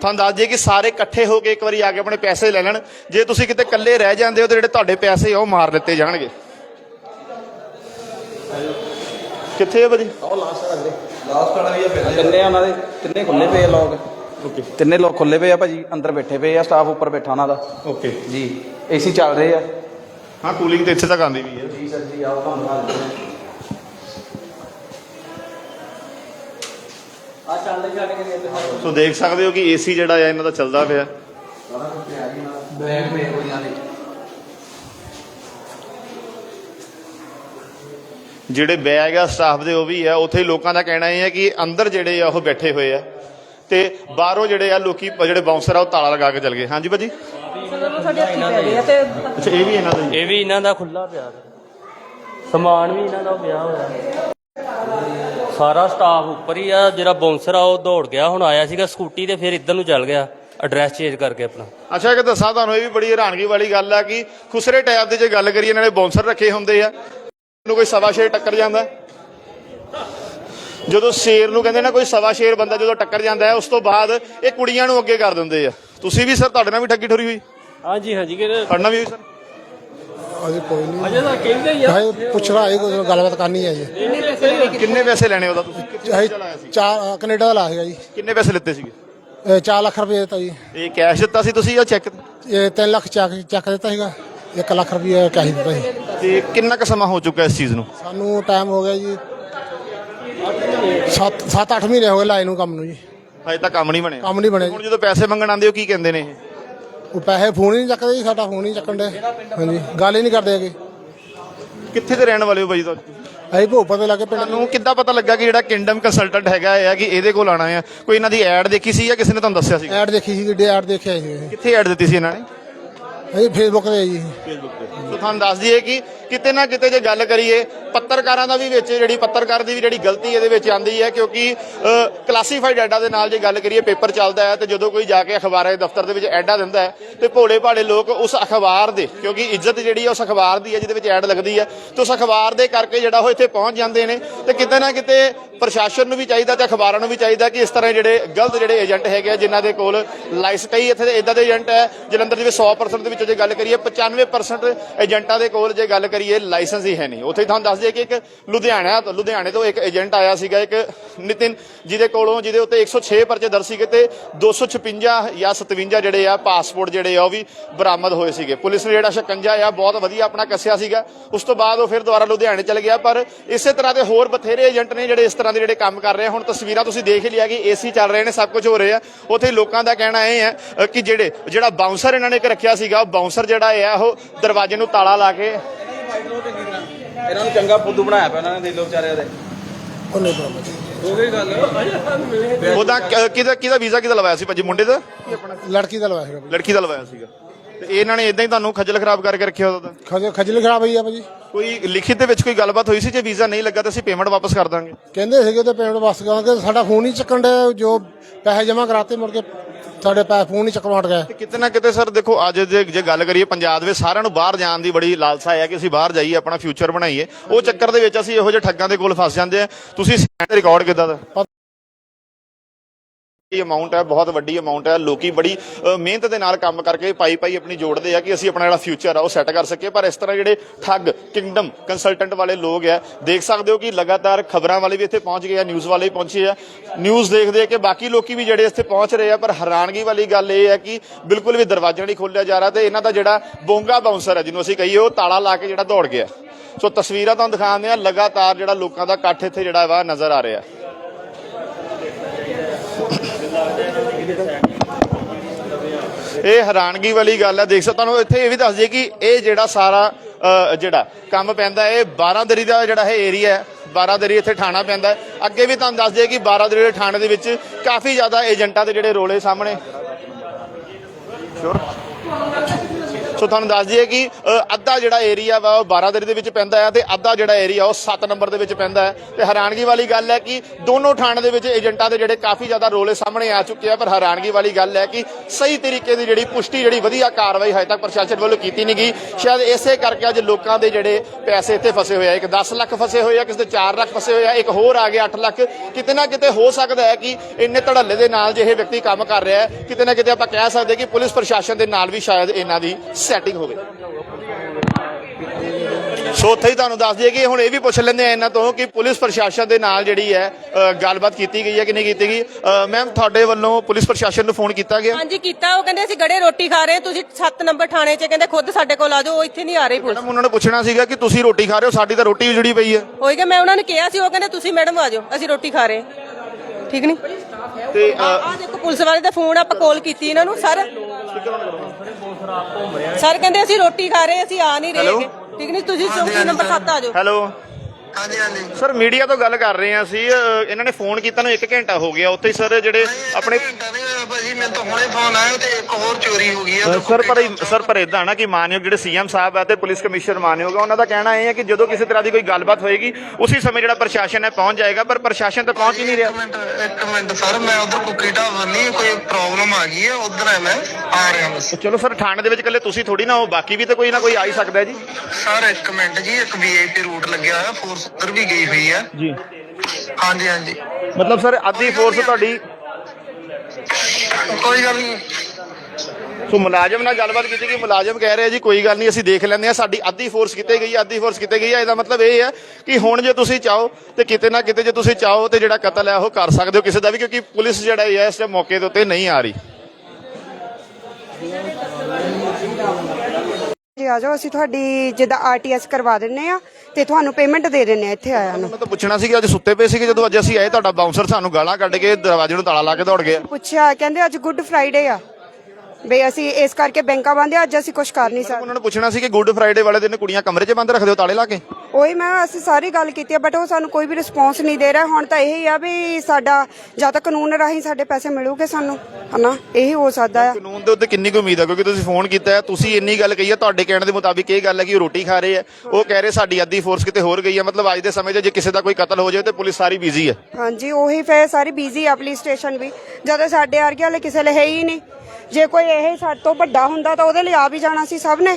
ਤੁਹਾਨੂੰ ਦੱਸ ਦਈਏ ਕਿ ਸਾਰੇ ਇਕੱਠੇ ਹੋ ਕੇ ਇੱਕ ਵਾਰੀ ਆ ਕੇ ਆਪਣੇ ਪੈਸੇ ਲੈ ਲੈਣ। ਜੇ ਤੁਸੀਂ ਕਿਤੇ ਇਕੱਲੇ ਰਹਿ ਜਾਂਦੇ ਹੋ ਤੇ ਜਿਹੜੇ ਤੁਹਾਡੇ ਪੈਸੇ ਆ ਉਹ ਮਾਰ ਦਿੱਤੇ ਜਾਣਗੇ। ਕਿੱਥੇ ਹੈ ਭਾਜੀ? ਲਾਸਟ ਵਾਲਾ ਵੀ ਆ ਫਿਰ ਤਿੰਨੇ ਉਹਨਾਂ ਦੇ? ਤਿੰਨੇ ਖੁੱਲੇ ਪਏ ਲੋਕ ਓਕੇ ਤਿੰਨੇ ਲੋਕ ਖੁੱਲੇ ਪਏ ਆ ਭਾਜੀ ਅੰਦਰ ਬੈਠੇ ਪਏ ਆ ਸਟਾਫ ਉੱਪਰ ਬੈਠਾ ਉਹਨਾਂ ਦਾ। ਓਕੇ ਜੀ ਏਸੀ ਚੱਲ ਰਹੇ ਆ। ਹਾਂ ਕੂਲਿੰਗ ਤੇ ਇੱਥੇ ਤੱਕ ਆਉਂਦੀ ਵੀ ਹੈ ਜੀ ਸਰ ਜੀ ਆਓ ਤੁਹਾਨੂੰ ਦਿਖਾ ਦਿੰਦੇ ਆ। ਚੱਲਦੇ ਛੱਡ ਕੇ ਦੇ ਸੋ ਦੇਖ ਸਕਦੇ ਹੋ ਕਿ ਏਸੀ ਜਿਹੜਾ ਹੈ ਇਹਨਾਂ ਦਾ ਚੱਲਦਾ ਪਿਆ। ਬੈਗ ਜਿਹੜੇ ਬੈਗ ਆ ਸਟਾਫ ਦੇ ਉਹ ਵੀ ਆ। ਉੱਥੇ ਲੋਕਾਂ ਦਾ ਕਹਿਣਾ ਇਹ ਹੈ ਕਿ ਅੰਦਰ ਜਿਹੜੇ ਆ ਉਹ ਬੈਠੇ ਹੋਏ ਆ। ਤੇ ਬਾਹਰੋਂ ਜਿਹੜੇ ਆ ਲੋਕੀ ਜਿਹੜੇ ਬਾਉਂਸਰ ਆ ਉਹ ਤਾਲਾ ਲਗਾ ਕੇ ਚਲ ਗਏ। ਹਾਂਜੀ ਭਾਜੀ? ਸਾਡੇ ਹੱਥੀ ਪੈ ਗਏ ਆ ਤੇ ਅੱਛਾ ਇਹ ਵੀ ਇਹਨਾਂ ਦਾ ਹੀ ਇਹ ਵੀ ਇਹਨਾਂ ਦਾ ਖੁੱਲਾ ਪਿਆ। ਸਮਾਨ ਵੀ ਇਹਨਾਂ ਦਾ ਪਿਆ ਹੋਇਆ। ਸਾਰਾ ਸਟਾਫ ਉੱਪਰ ਹੀ ਆ ਜਿਹੜਾ ਬਾਉਂਸਰ ਆ ਉਹ ਦੌੜ ਗਿਆ। ਹੁਣ ਆਇਆ ਸੀਗਾ ਸਕੂਟੀ ਤੇ ਫਿਰ ਇੱਧਰ ਨੂੰ ਚੱਲ ਗਿਆ। ਐਡਰੈਸ ਚੇਂਜ ਕਰਕੇ ਆਪਣਾ। ਅੱਛਾ ਇੱਕ ਦੱਸਾਂ ਤੁਹਾਨੂੰ ਇਹ ਵੀ ਬੜੀ ਹੈਰਾਨਗੀ ਵਾਲੀ ਗੱਲ ਆ ਕਿ ਖੁਸਰੇ ਟੈਬ ਦੇ ਜੇ ਗੱਲ ਕਰੀਏ ਇਹਨਾਂ ਨੇ ਬਾਉਂਸਰ ਰੱਖੇ ਹੁੰਦੇ ਆ। ਨੂੰ ਕੋਈ ਸਵਾ ਸ਼ੇਰ ਟੱਕਰ ਜਾਂਦਾ। ਜਦੋਂ ਸ਼ੇਰ ਨੂੰ ਕਹਿੰਦੇ ਨਾ ਕੋਈ ਸਵਾ ਸ਼ੇਰ ਬੰਦਾ ਜਦੋਂ ਟੱਕਰ ਜਾਂਦਾ ਹੈ ਉਸ ਤੋਂ ਬਾਅਦ ਇਹ ਕੁੜੀਆਂ ਨੂੰ ਅੱਗੇ ਕਰ ਦਿੰਦੇ ਆ। ਤੁਸੀਂ ਵੀ ਸਰ ਤੁਹਾਡੇ ਨਾਲ ਵੀ ਠੱਗੀ ਠੋਰੀ ਹੋਈ? ਹਾਂਜੀ ਹਾਂਜੀ ਕਿਹੜੇ? ਨਾਲ ਵੀ ਹੋਈ ਸਰ? ਅਜੇ ਕੋਈ ਨਹੀਂ। ਅਜੇ ਤਾਂ ਕਹਿੰਦੇ ਹੀ ਭਾਈ ਪੁੱਛਣਾ ਹੈ ਕੋਈ ਗੱਲਬਾਤ ਕਰਨੀ ਹੈ ਜੀ। ਕਿੰਨੇ ਪੈਸੇ ਲੈਣੇ ਉਹਦਾ ਤੁਸੀਂ? ਅਸੀਂ ਚਾਰ ਕੈਨੇਡਾ ਦਾ ਲਾ ਸੀਗਾ ਜੀ। ਕਿੰਨੇ ਪੈਸੇ ਲਿੱਤੇ ਸੀਗੇ? ਇਹ 4 ਲੱਖ ਰੁਪਏ ਦਿੱਤਾ ਜੀ। ਇਹ ਕੈਸ਼ ਦਿੱਤਾ ਸੀ ਤੁਸੀਂ ਜਾਂ ਚੈੱਕ ਇਹ 3 ਲੱਖ ਚੱਕ ਚੱਕ ਦਿੱਤਾ ਸੀਗਾ। 1 ਲੱਖ ਰੁਪਏ ਕੈਸ਼ ਦਿੱਤਾ ਸੀ। ਤੇ ਕਿੰਨਾ ਕੁ ਸਮਾਂ ਹੋ ਚੁੱਕਾ ਇਸ ਚੀਜ਼ ਨੂੰ? ਸਾਨੂੰ ਟਾਈਮ ਹੋ ਗਿਆ ਜੀ 7 7 8 ਮਹੀਨੇ ਹੋ ਗਏ ਲਾਏ ਨੂੰ ਕੰਮ ਨੂੰ ਜੀ। ਹਜੇ ਤੱਕ ਕੰਮ ਨਹੀਂ ਬਣਿਆ। ਕੰਮ ਨਹੀਂ ਬਣਿਆ ਹੁਣ ਜਦੋਂ ਪੈਸੇ ਮੰਗਣ ਆਉਂਦੇ ਹੋ ਕੀ ਕਹਿੰਦੇ ਨੇ ਇਹ? ਉਹ ਪੈਸੇ ਫੋਨ ਹੀ ਨਹੀਂ ਚੱਕਦੇ ਜੀ ਸਾਡਾ ਫੋਨ ਹੀ ਨਹੀਂ ਚੱਕਣ ਦੇ। ਹਾਂਜੀ ਗੱਲ ਹੀ ਨਹੀਂ ਕਰਦੇ ਹੈਗੇ। ਕਿੱਥੇ ਦੇ ਰਹਿਣ ਵਾਲੇ ਹੋ ਬਾਈ ਤੁਸੀਂ? ਅਸੀਂ ਭੋਪਾ ਦੇ ਲਾਗੇ ਪਿੰਡ ਤੁਹਾਨੂੰ ਕਿੱਦਾਂ ਪਤਾ ਲੱਗਾ ਕਿ ਜਿਹੜਾ ਕਿੰਗਡਮ ਕੰਸਲਟੈਂਟ ਹੈਗਾ ਹੈ ਕਿ ਇਹਦੇ ਕੋਲ ਆਣਾ ਹੈ ਕੋਈ ਇਹਨਾਂ ਦੀ ਐਡ ਦੇਖੀ ਸੀ ਜਾਂ ਕਿਸੇ ਨੇ ਤੁਹਾਨੂੰ ਦੱਸਿਆ ਸੀ? ਐਡ ਦੇਖੀ ਸੀ ਐਡ ਦੇਖਿਆ ਸੀ। ਕਿੱਥੇ ਐਡ ਦਿੱਤੀ ਸੀ ਇਹਨਾਂ ਨੇ? ਅਸੀਂ ਫੇਸਬੁੱਕ ਤੇ ਜੀ। ਫੇਸਬੁੱਕ ਤੇ। ਸੋ ਤੁਹਾਨੂੰ ਦੱਸ ਦਈਏ ਕਿ ਕਿਤੇ ਨਾ ਕਿਤੇ ਜੇ ਗੱਲ ਕਰੀਏ, ਪੱਤਰਕਾਰਾਂ ਦਾ ਵੀ ਵਿੱਚ ਜਿਹੜੀ ਪੱਤਰਕਾਰ ਦੀ ਵੀ ਜਿਹੜੀ ਗਲਤੀ ਇਹਦੇ ਵਿੱਚ ਆਂਦੀ ਹੈ, ਕਿਉਂਕਿ ਕਲਾਸੀਫਾਈਡ ਐਡਾ ਦੇ ਨਾਲ ਜੇ ਗੱਲ ਕਰੀਏ, ਪੇਪਰ ਚੱਲਦਾ ਹੈ ਤੇ ਜਦੋਂ ਕੋਈ ਜਾ ਕੇ ਅਖਬਾਰਾਂ ਦੇ ਦਫ਼ਤਰ ਦੇ ਵਿੱਚ ਐਡਾ ਦਿੰਦਾ ਹੈ, ਤੇ ਭੋਲੇ ਭਾਲੇ ਲੋਕ ਉਸ ਅਖਬਾਰ ਦੇ, ਕਿਉਂਕਿ ਇੱਜ਼ਤ ਜਿਹੜੀ ਹੈ ਉਸ ਅਖਬਾਰ ਦੀ ਹੈ, ਜਿਹਦੇ ਵਿੱਚ ਐਡ ਲੱਗਦੀ ਹੈ, ਤੇ ਉਸ ਅਖਬਾਰ ਦੇ ਕਰਕੇ ਜਿਹੜਾ ਉਹ ਇੱਥੇ ਪਹੁੰਚ ਜਾਂਦੇ ਨੇ, ਤੇ ਕਿਤੇ ਨਾ ਕਿਤੇ ਪ੍ਰਸ਼ਾਸਨ ਨੂੰ ਵੀ ਚਾਹੀਦਾ ਤੇ ਅਖਬਾਰਾਂ ਨੂੰ ਵੀ ਚਾਹੀਦਾ ਕਿ ਇਸ ਤਰ੍ਹਾਂ ਜਿਹੜੇ ਗਲਤ ਜਿਹੜੇ ਏਜੰਟ ਹੈਗੇ ਆ, ਜਿਨ੍ਹਾਂ ਦੇ ਕੋਲ ਲਾਇਸ ਕਈ ਇੱਥੇ ਦੇ ਇਦਾਂ ਦੇ ਏਜੰਟ ਹੈ, ਜਲੰਧਰ ਦੇ ਵਿੱਚ 100% ਦੇ ਵਿੱਚੋਂ ਜੇ ਗੱਲ ਕਰੀਏ 95% ਏਜੰਟਾਂ ਦੇ ਕੋਲ ਜੇ ਗੱਲ ਕਰੀਏ ਲਾਇਸੈਂਸ ਹੀ ਹੈ ਨਹੀਂ। ਉੱਥੇ ਤੁਹਾਨੂੰ ਦੱਸ ਦਈਏ ਕਿ ਇੱਕ ਲੁਧਿਆਣਾ ਤੋਂ ਲੁਧਿਆਣੇ ਤੋਂ ਇੱਕ ਏਜੰਟ ਆਇਆ ਸੀਗਾ, ਇੱਕ ਨਿਤਿਨ, ਜਿਹਦੇ ਕੋਲੋਂ, ਜਿਹਦੇ ਉੱਤੇ 106 ਪਰਚੇ ਦਰਜ ਸੀਗੇ ਤੇ 256 ਜਾਂ 57 ਜਿਹੜੇ ਆ ਪਾਸਪੋਰਟ ਜਿਹੜੇ ਆ, ਉਹ ਵੀ ਬਰਾਮਦ ਹੋਏ ਸੀਗੇ। ਪੁਲਿਸ ਨੇ ਜਿਹੜਾ ਸ਼ਿਕੰਜਾ ਆ, ਬਹੁਤ ਵਧੀਆ ਆਪਣਾ ਕੱਸਿਆ ਸੀਗਾ। ਉਸ ਤੋਂ ਬਾਅਦ ਉਹ ਫਿਰ ਦੁਬਾਰਾ ਲੁਧਿਆਣੇ ਚਲੇ ਗਿਆ, ਪਰ ਇਸੇ ਤਰ੍ਹਾਂ ਦੇ ਹੋਰ ਬਥੇਰੇ ਏਜੰਟ ਨੇ ਜਿਹੜੇ ਇਸ ਤਰ੍ਹਾਂ ਦੇ ਜਿਹੜੇ ਕੰਮ ਕਰ ਰਹੇ ਹੁਣ ਤਸਵੀਰਾਂ ਤੁਸੀਂ ਦੇਖ ਹੀ ਲਿਆ ਕਿ ਏਸੀ ਚੱਲ ਰਹੇ ਨੇ, ਸਭ ਕੁਝ ਹੋ ਰਿਹਾ। ਉੱਥੇ ਲੋਕਾਂ ਦਾ ਕਹਿਣਾ ਇਹ ਹੈ ਕਿ ਜਿਹੜੇ, ਜਿਹੜਾ ਬਾਉਂਸਰ ਇਹਨਾਂ ਨੇ ਇੱਕ ਰੱਖਿਆ ਸੀਗਾ ਬਾਉਂਸਰ ਜਿਹੜਾ ਹੈ ਉਹ ਦਰਵਾਜ਼ੇ ਨੂੰ ਤਾਲਾ ਲਾ ਕੇ ਇਹਨਾਂ ਨੂੰ ਚੰਗਾ ਫੁੱਦੂ ਬਣਾਇਆ ਪਿਆ ਉਹਨਾਂ ਨੇ ਦੇ। ਲੋ ਵਿਚਾਰਿਆਂ ਦੇ ਉਹ ਨਹੀਂ ਬਰਾਬਰ ਉਹਦਾ ਕਿਹਦਾ ਕਿਹਦਾ ਵੀਜ਼ਾ ਕਿਹਦਾ ਲਵਾਇਆ ਸੀ ਭਾਜੀ ਮੁੰਡੇ ਦਾ? ਲੜਕੀ ਦਾ ਲਵਾਇਆ ਸੀਗਾ ਲੜਕੀ ਦਾ ਲਵਾਇਆ ਸੀਗਾ। ਤੇ ਇਹਨਾਂ ਨੇ ਇਦਾਂ ਹੀ ਤੁਹਾਨੂੰ ਖੱਜਲ ਖਰਾਬ ਕਰਕੇ ਰੱਖਿਆ ਉਹਦਾ? ਖਜ- ਖਜਲ ਖਰਾਬ ਹੋਈ ਆ ਭਾਜੀ। ਕੋਈ ਲਿਖਿਤ ਦੇ ਵਿੱਚ ਕੋਈ ਗੱਲਬਾਤ ਹੋਈ ਸੀ? ਜੇ ਵੀਜ਼ਾ ਨਹੀਂ ਲੱਗਾ ਤਾਂ ਅਸੀਂ ਪੇਮੈਂਟ ਵਾਪਸ ਕਰ ਦਾਂਗੇ। ਕਹਿੰਦੇ ਸੀਗੇ ਤੇ ਪੇਮੈਂਟ ਵਾਪਸ ਕਰਾਂਗੇ ਸਾਡਾ ਫੋਨ ਹੀ ਚੱਕਣ ਦੇ ਜੋ ਪੈਸੇ ਜਮ੍ਹਾਂ ਕਰਾਤੇ ਮੁੜ ਕੇ ਸਾਡੇ ਪੈਸੇ ਫੋਨ ਨਹੀਂ ਚੱਕਣੋਂ ਹਟ ਗਏ। ਤੇ ਕਿਤੇ ਨਾ ਕਿਤੇ ਸਰ ਦੇਖੋ ਅੱਜ ਜੇ ਜੇ ਗੱਲ ਕਰੀਏ ਪੰਜਾਬ ਦੇ ਵਿੱਚ ਸਾਰਿਆਂ ਨੂੰ ਬਾਹਰ ਜਾਣ ਦੀ ਬੜੀ ਲਾਲਸਾ ਹੈ ਕਿ ਅਸੀਂ ਬਾਹਰ ਜਾਈਏ ਆਪਣਾ ਫਿਊਚਰ ਬਣਾਈਏ। ਉਹ ਚੱਕਰ ਦੇ ਵਿੱਚ ਅਸੀਂ ਇਹੋ ਜਿਹੇ ਠੱਗਾਂ ਦੇ ਕੋਲ ਫਸ ਜਾਂਦੇ ਆ। ਤੁਸੀਂ ਰਿਕਾਰਡ ਕਿੱਦਾਂ ਦਾ ਇਹ ਅਮਾਉਂਟ ਹੈ, ਬਹੁਤ ਵੱਡੀ ਅਮਾਉਂਟ ਹੈ। ਲੋਕੀ ਬੜੀ ਮਿਹਨਤ ਦੇ ਨਾਲ ਕੰਮ ਕਰਕੇ ਪਾਈ ਪਾਈ ਆਪਣੀ ਜੋੜਦੇ ਆ ਕਿ ਅਸੀਂ ਆਪਣਾ ਜਿਹੜਾ ਫਿਊਚਰ ਆ, ਉਹ ਸੈੱਟ ਕਰ ਸਕੀਏ। ਪਰ ਇਸ ਤਰ੍ਹਾਂ ਜਿਹੜੇ ਠੱਗ ਕਿੰਗਡਮ ਕੰਸਲਟੈਂਟ ਵਾਲੇ ਲੋਕ ਆ, ਦੇਖ ਸਕਦੇ ਹੋ ਕਿ ਲਗਾਤਾਰ ਖਬਰਾਂ ਵਾਲੇ ਵੀ ਇੱਥੇ ਪਹੁੰਚ ਗਏ ਆ ਨਿਊਜ਼ ਵਾਲੇ ਵੀ ਪਹੁੰਚੇ ਆ। ਨਿਊਜ਼ ਦੇਖਦੇ ਆ ਕਿ ਬਾਕੀ ਲੋਕੀ ਵੀ ਜਿਹੜੇ ਇੱਥੇ ਪਹੁੰਚ ਰਹੇ ਆ, ਪਰ ਹੈਰਾਨਗੀ ਵਾਲੀ ਗੱਲ ਇਹ ਹੈ ਕਿ ਬਿਲਕੁਲ ਵੀ ਦਰਵਾਜ਼ਾ ਨਹੀਂ ਖੋਲਿਆ ਜਾ ਰਿਹਾ ਤੇ ਇਹਨਾਂ ਦਾ ਜਿਹੜਾ ਬੋਂਗਾ ਬਾਉਂਸਰ ਹੈ ਜਿਹਨੂੰ ਅਸੀਂ ਕਹੀਏ, ਉਹ ਤਾਲਾ ਲਾ ਕੇ ਜਿਹੜਾ ਦੌੜ ਗਿਆ। ਸੋ ਤਸਵੀਰਾਂ ਤੁਹਾਨੂੰ ਦਿਖਾਉਂਦੇ ਆ, ਲਗਾਤਾਰ ਜਿਹੜਾ ਲੋਕਾਂ ਦਾ ਇਕੱਠ ਇੱਥੇ ਜਿਹੜਾ ਵਾ ਨਜ਼ਰ ਆ ਰਿਹਾ। ਇਹ ਹੈਰਾਨਗੀ ਵਾਲੀ ਗੱਲ ਹੈ, ਦੇਖ ਸਕਦੇ ਤੁਹਾਨੂੰ ਇੱਥੇ ਇਹ ਵੀ ਦੱਸ ਦਈਏ ਕਿ ਇਹ ਜਿਹੜਾ ਸਾਰਾ ਜਿਹੜਾ ਕੰਮ ਪੈਂਦਾ ਇਹ 12 ਦਰੀ ਦਾ ਜਿਹੜਾ ਇਹ ਏਰੀਆ ਹੈ 12 ਦਰੀ ਇੱਥੇ ਥਾਣਾ ਪੈਂਦਾ ਅੱਗੇ ਵੀ ਤੁਹਾਨੂੰ ਦੱਸ ਦਈਏ ਕਿ 12 ਦਰੀ ਦੇ ਥਾਣੇ ਦੇ ਵਿੱਚ ਕਾਫੀ ਜ਼ਿਆਦਾ ਏਜੰਟਾਂ ਦੇ ਜਿਹੜੇ ਰੋਲੇ ਸਾਹਮਣੇ Sure? ਸੋ ਤੁਹਾਨੂੰ ਦੱਸ ਦਈਏ ਕਿ ਅੱਧਾ ਜਿਹੜਾ ਏਰੀਆ ਵਾ ਉਹ 12 ਦਰੀ ਦੇ ਵਿੱਚ ਪੈਂਦਾ ਹੈ ਤੇ ਅੱਧਾ ਜਿਹੜਾ ਏਰੀਆ ਉਹ 7 ਨੰਬਰ ਦੇ ਵਿੱਚ ਪੈਂਦਾ ਹੈ ਤੇ ਹੈਰਾਨਗੀ ਵਾਲੀ ਗੱਲ ਹੈ ਕਿ ਦੋਨੋਂ ਥਾਣੇ ਦੇ ਵਿੱਚ ਏਜੰਟਾਂ ਦੇ ਜਿਹੜੇ ਕਾਫੀ ਜ਼ਿਆਦਾ ਰੋਲੇ ਸਾਹਮਣੇ ਆ ਚੁੱਕੇ ਆ, ਪਰ ਹੈਰਾਨਗੀ ਵਾਲੀ ਗੱਲ ਹੈ ਕਿ ਸਹੀ ਤਰੀਕੇ ਦੀ ਜਿਹੜੀ ਪੁਸ਼ਟੀ, ਜਿਹੜੀ ਵਧੀਆ ਕਾਰਵਾਈ ਹਜੇ ਤੱਕ ਪ੍ਰਸ਼ਾਸਨ ਵੱਲੋਂ ਕੀਤੀ ਨਹੀਂ ਗਈ। ਸ਼ਾਇਦ ਇਸੇ ਕਰਕੇ ਅੱਜ ਲੋਕਾਂ ਦੇ ਜਿਹੜੇ ਪੈਸੇ ਇੱਥੇ ਫਸੇ ਹੋਏ ਆ, ਇੱਕ 10 ਲੱਖ ਫਸੇ ਹੋਏ ਆ ਕਿਸੇ ਦੇ 4 ਲੱਖ ਫਸੇ ਹੋਏ ਆ, ਇੱਕ ਹੋਰ ਆ ਗਿਆ 8 ਲੱਖ। ਕਿਤੇ ਨਾ ਕਿਤੇ ਹੋ ਸਕਦਾ ਹੈ ਕਿ ਇੰਨੇ ਧੜੱਲੇ ਦੇ ਨਾਲ ਜੇ ਇਹ ਵਿਅਕਤੀ ਕੰਮ ਕਰ ਰਿਹਾ ਹੈ, ਕਿਤੇ ਨਾ ਕਿਤੇ ਆਪਾਂ ਕਹਿ ਸਕਦੇ ਕਿ ਪੁਲਿਸ ਪ੍ਰਸ਼ਾਸਨ ਦੇ ਨਾਲ ਵੀ ਸ਼ਾਇਦ ਇਹਨਾਂ ਦੀ ਸੈਟਿੰਗ ਹੋਵੇ। ਸੋ ਉੱਥੇ ਹੀ ਤੁਹਾਨੂੰ ਦੱਸ ਦਈਏ ਕਿ ਹੁਣ ਇਹ ਵੀ ਪੁੱਛ ਲੈਂਦੇ ਆ ਇਹਨਾਂ ਤੋਂ ਕਿ ਪੁਲਿਸ ਪ੍ਰਸ਼ਾਸਨ ਦੇ ਨਾਲ ਜਿਹੜੀ ਹੈ ਗੱਲਬਾਤ ਕੀਤੀ ਗਈ ਹੈ ਕਿ ਨਹੀਂ ਕੀਤੀ ਗਈ। ਮੈਮ ਤੁਹਾਡੇ ਵੱਲੋਂ ਪੁਲਿਸ ਪ੍ਰਸ਼ਾਸਨ ਨੂੰ ਫੋਨ ਕੀਤਾ ਗਿਆ? ਹਾਂਜੀ ਕੀਤਾ। ਉਹ ਕਹਿੰਦੇ ਅਸੀਂ ਗੜੇ ਰੋਟੀ ਖਾ ਰਹੇ ਹਾਂ, ਤੁਸੀਂ 7 ਨੰਬਰ ਥਾਣੇ 'ਚ ਕਹਿੰਦੇ ਖੁਦ ਸਾਡੇ ਕੋਲ ਆ ਜਾਓ ਉਹ ਇੱਥੇ ਨਹੀਂ ਆ ਰਹੀ ਪੁਲਿਸ। ਮੈਡਮ ਉਹਨਾਂ ਨੂੰ ਪੁੱਛਣਾ ਸੀਗਾ ਕਿ ਤੁਸੀਂ ਰੋਟੀ ਖਾ ਰਹੇ ਹੋ ਸਾਡੀ ਤਾਂ ਰੋਟੀ ਉਜੜੀ ਪਈ ਹੈ। ਹੋਏਗਾ ਮੈਂ ਉਹਨਾਂ ਨੂੰ ਕਿਹਾ ਸੀ ਉਹ ਕਹਿੰਦੇ ਤੁਸੀਂ ਮੈਡਮ ਆ ਜਾਓ ਅਸੀਂ ਰੋਟੀ ਖਾ ਰਹੇ। ਠੀਕ ਨਹੀਂ? ਤੇ ਆ ਦੇਖੋ ਪੁਲਿਸ ਵਾਲੇ ਦਾ ਫੋਨ ਆਪਾਂ ਕਾਲ ਕੀਤੀ ਇਹਨਾਂ ਨੂੰ ਸਰ। ਸਰ ਕਹਿੰਦੇ ਅਸੀਂ ਰੋਟੀ ਖਾ ਰਹੇ ਅਸੀਂ ਆ ਨਹੀਂ ਰਹੇ। ਠੀਕ ਨਹੀਂ ਤੁਸੀਂ ਚੌਂਕੀ ਨੰਬਰ 7 ਆ ਜਾਓ। ਹੈਲੋ? ਹਾਂਜੀ ਹਾਂਜੀ। ਸਰ ਮੀਡੀਆ ਤੋਂ ਗੱਲ ਕਰ ਰਹੇ ਅਸੀਂ। ਅ, ਇਹਨਾਂ ਨੇ ਫੋਨ ਕੀਤਾ ਨੂੰ 1 ਘੰਟਾ ਹੋ ਗਿਆ। ਉੱਥੇ ਸਰ ਜਿਹੜੇ ਆਪਣੇ ਘੰਟਾ ਨਹੀਂ ਹੋਇਆ ਭਾਜੀ ਮੈਨੂੰ ਤਾਂ ਹੁਣੇ ਫੋਨ ਆਇਆ ਤੇ ਇੱਕ ਹੋਰ ਚੋਰੀ ਹੋ ਗਈ ਆ। ਤੇ ਸਰ ਪਰ ਸਰ ਪਰ ਇਦਾਂ ਨਾ ਕਿ ਮਾਨਯੋਗ ਜਿਹੜੇ ਸੀਐਮ ਸਾਹਿਬ ਹੈ ਤੇ ਪੁਲਿਸ ਕਮਿਸ਼ਨਰ ਮਾਨਯੋਗ ਆ ਉਹਨਾਂ ਦਾ ਕਹਿਣਾ ਇਹ ਹੈ ਕਿ ਜਦੋਂ ਕਿਸੇ ਤਰ੍ਹਾਂ ਦੀ ਕੋਈ ਗੱਲਬਾਤ ਹੋਏਗੀ ਉਸੇ ਸਮੇਂ ਜਿਹੜਾ ਪ੍ਰਸ਼ਾਸਨ ਹੈ ਪਹੁੰਚ ਜਾਏਗਾ ਪਰ ਪ੍ਰਸ਼ਾਸਨ ਤਾਂ ਪਹੁੰਚ ਹੀ ਨਹੀਂ ਰਿਹਾ। ਇੱਕ ਮਿੰਟ ਇੱਕ ਮਿੰਟ ਸਰ ਮੈਂ ਉਧਰ ਕੁੱਕੀ ਢਾਬਾ ਨਹੀਂ ਕੋਈ ਪ੍ਰੋਬਲਮ ਆ ਗਈ ਹੈ ਉਧਰ ਹੈ ਮੈਂ ਆ ਰਿਹਾ ਬਸ। ਚਲੋ ਸਰ ਥਾਣੇ ਦੇ ਵਿੱਚ ਇਕੱਲੇ ਤੁਸੀਂ ਥੋੜੀ ਨਾ ਹੋ ਬਾਕੀ ਵੀ ਤਾਂ ਕੋਈ ਨਾ ਕੋਈ ਆ ਹੀ ਸਕਦਾ ਜੀ। ਸਰ ਇੱਕ ਮਿੰਟ ਜੀ ਇੱਕ ਵੀਆਈਪੀ ਰੂਟ ਲੱਗਿਆ ਹੋਇਆ ਫੋਰਸ ਉਧਰ ਵੀ ਗਈ ਹੋਈ ਹੈ ਜੀ। ਹਾਂਜੀ ਹਾਂਜੀ। ਮਤਲਬ ਸਰ ਅੱਧੀ ਫੋਰਸ ਤੁਹਾਡੀ ਕੋਈ ਗੱਲ ਨਹੀਂ। ਸੋ ਮੁਲਾਜ਼ਮ ਨਾਲ ਗੱਲਬਾਤ ਕੀਤੀ ਕਿ ਮੁਲਾਜ਼ਮ ਕਹਿ ਰਿਹਾ ਜੀ ਕੋਈ ਗੱਲ ਨਹੀਂ ਅਸੀਂ ਦੇਖ ਲੈਂਦੇ ਆ ਸਾਡੀ ਅੱਧੀ ਫੋਰਸ ਕਿਤੇ ਗਈ ਹੈ ਅੱਧੀ ਫੋਰਸ ਕਿਤੇ ਗਈ ਹੈ। ਇਹਦਾ ਮਤਲਬ ਇਹ ਹੈ ਕਿ ਹੁਣ ਜੇ ਤੁਸੀਂ ਚਾਹੋ ਤੇ ਕਿਤੇ ਨਾ ਕਿਤੇ ਜੇ ਤੁਸੀਂ ਚਾਹੋ ਤੇ ਜਿਹੜਾ ਕਤਲ ਹੈ ਉਹ ਕਰ ਸਕਦੇ ਹੋ ਕਿਸੇ ਦਾ ਵੀ ਕਿਉਂਕਿ ਪੁਲਿਸ ਜਿਹੜਾ ਹੈ ਇਸ ਮੌਕੇ ਦੇ ਉੱਤੇ ਨਹੀਂ ਆ ਰਹੀ। ਜੀ ਆ ਜਾਓ ਅਸੀਂ ਤੁਹਾਡੀ ਜਿੱਦਾਂ ਆਰਟੀਐਸ ਕਰਵਾ ਦਿੰਨੇ ਆ ਤੇ ਤੁਹਾਨੂੰ ਪੇਮੈਂਟ ਦੇ ਦਿੰਨੇ ਆ ਇੱਥੇ ਆਇਆ ਨੂੰ। ਮੈਂ ਤਾਂ ਪੁੱਛਣਾ ਸੀ ਕਿ ਅੱਜ ਸੁੱਤੇ ਪਏ ਸੀ ਕਿ ਜਦੋਂ ਅੱਜ ਅਸੀਂ ਆਏ ਤੁਹਾਡਾ ਬਾਉਂਸਰ ਸਾਨੂੰ ਗਾਲਾਂ ਕੱਢ ਕੇ ਦਰਵਾਜ਼ੇ ਨੂੰ ਤਾਲਾ ਲਾ ਕੇ ਦੌੜ ਗਿਆ ਪੁੱਛਿਆ ਕਹਿੰਦੇ ਅੱਜ ਗੁੱਡ ਫਰਾਈਡੇ ਆ। ਬਈ ਅਸੀਂ ਇਸ ਕਰਕੇ ਬੈਂਕਾਂ ਬੰਦ ਆ ਅੱਜ ਅਸੀਂ ਕੁਝ ਕਰ ਨਹੀਂ ਸਕਦੇ। ਉਹਨਾਂ ਨੂੰ ਪੁੱਛਣਾ ਸੀ ਕਿ ਗੁੱਡ ਫਰਾਈਡੇ ਵਾਲੇ ਦਿਨ ਕੁੜੀਆਂ ਕਮਰੇ 'ਚ ਬੰਦ ਰੱਖਦੇ ਹੋ ਤਾਲੇ ਲਾ ਕੇ? ਉਹੀ ਮੈਂ ਅਸੀਂ ਸਾਰੀ ਗੱਲ ਕੀਤੀ ਆ ਬਟ ਉਹ ਸਾਨੂੰ ਕੋਈ ਵੀ ਰਿਸਪੌਂਸ ਨਹੀਂ ਦੇ ਰਿਹਾ। ਹੁਣ ਤਾਂ ਇਹ ਹੀ ਆ ਵੀ ਸਾਡਾ ਜਾਂ ਤਾਂ ਕਾਨੂੰਨ ਰਾਹੀਂ ਸਾਡੇ ਪੈਸੇ ਮਿਲੂਗੇ ਸਾਨੂੰ ਹਨਾ? ਇਹੀ ਹੋ ਸਕਦਾ ਆ। ਕਾਨੂੰਨ ਦੇ ਉੱਤੇ ਕਿੰਨੀ ਕੁ ਉਮੀਦ ਹੈ ਕਿਉਂਕਿ ਤੁਸੀਂ ਫੋਨ ਕੀਤਾ ਹੈ ਤੁਸੀਂ ਇੰਨੀ ਗੱਲ ਕਹੀ ਹੈ ਤੁਹਾਡੇ ਕਹਿਣ ਦੇ ਮੁਤਾਬਿਕ ਇਹ ਗੱਲ ਹੈ ਕਿ ਉਹ ਰੋਟੀ ਖਾ ਰਹੇ ਹੈ ਉਹ ਕਹਿ ਰਹੇ ਸਾਡੀ ਅੱਧੀ ਫੋਰਸ ਕਿਤੇ ਹੋਰ ਗਈ ਹੈ ਮਤਲਬ ਅੱਜ ਦੇ ਸਮੇਂ 'ਚ ਜੇ ਕਿਸੇ ਦਾ ਕੋਈ ਕਤਲ ਹੋ ਜਾਏ ਤੇ ਪੁਲਿਸ ਸਾਰੀ ਬਿਜ਼ੀ ਹੈ ਹਾਂਜੀ ਉਹੀ ਫੇਰ ਸਾਰੀ ਬਿਜ਼ੀ ਆ ਪੁਲਿਸ ਸਟੇਸ਼ਨ ਵੀ। ਜਦੋਂ ਸਾਡੇ ਵਰਗੇ ਵਾਲੇ ਕਿਸੇ ਲਈ ਹੈ ਹੀ ਨਹੀਂ। ਜੇ ਕੋਈ ਇਹ ਸਾਡੇ ਤੋਂ ਵੱਡਾ ਹੁੰਦਾ ਤਾਂ ਉਹਦੇ ਲਈ ਆ ਵੀ ਜਾਣਾ ਸੀ ਸਭ ਨੇ।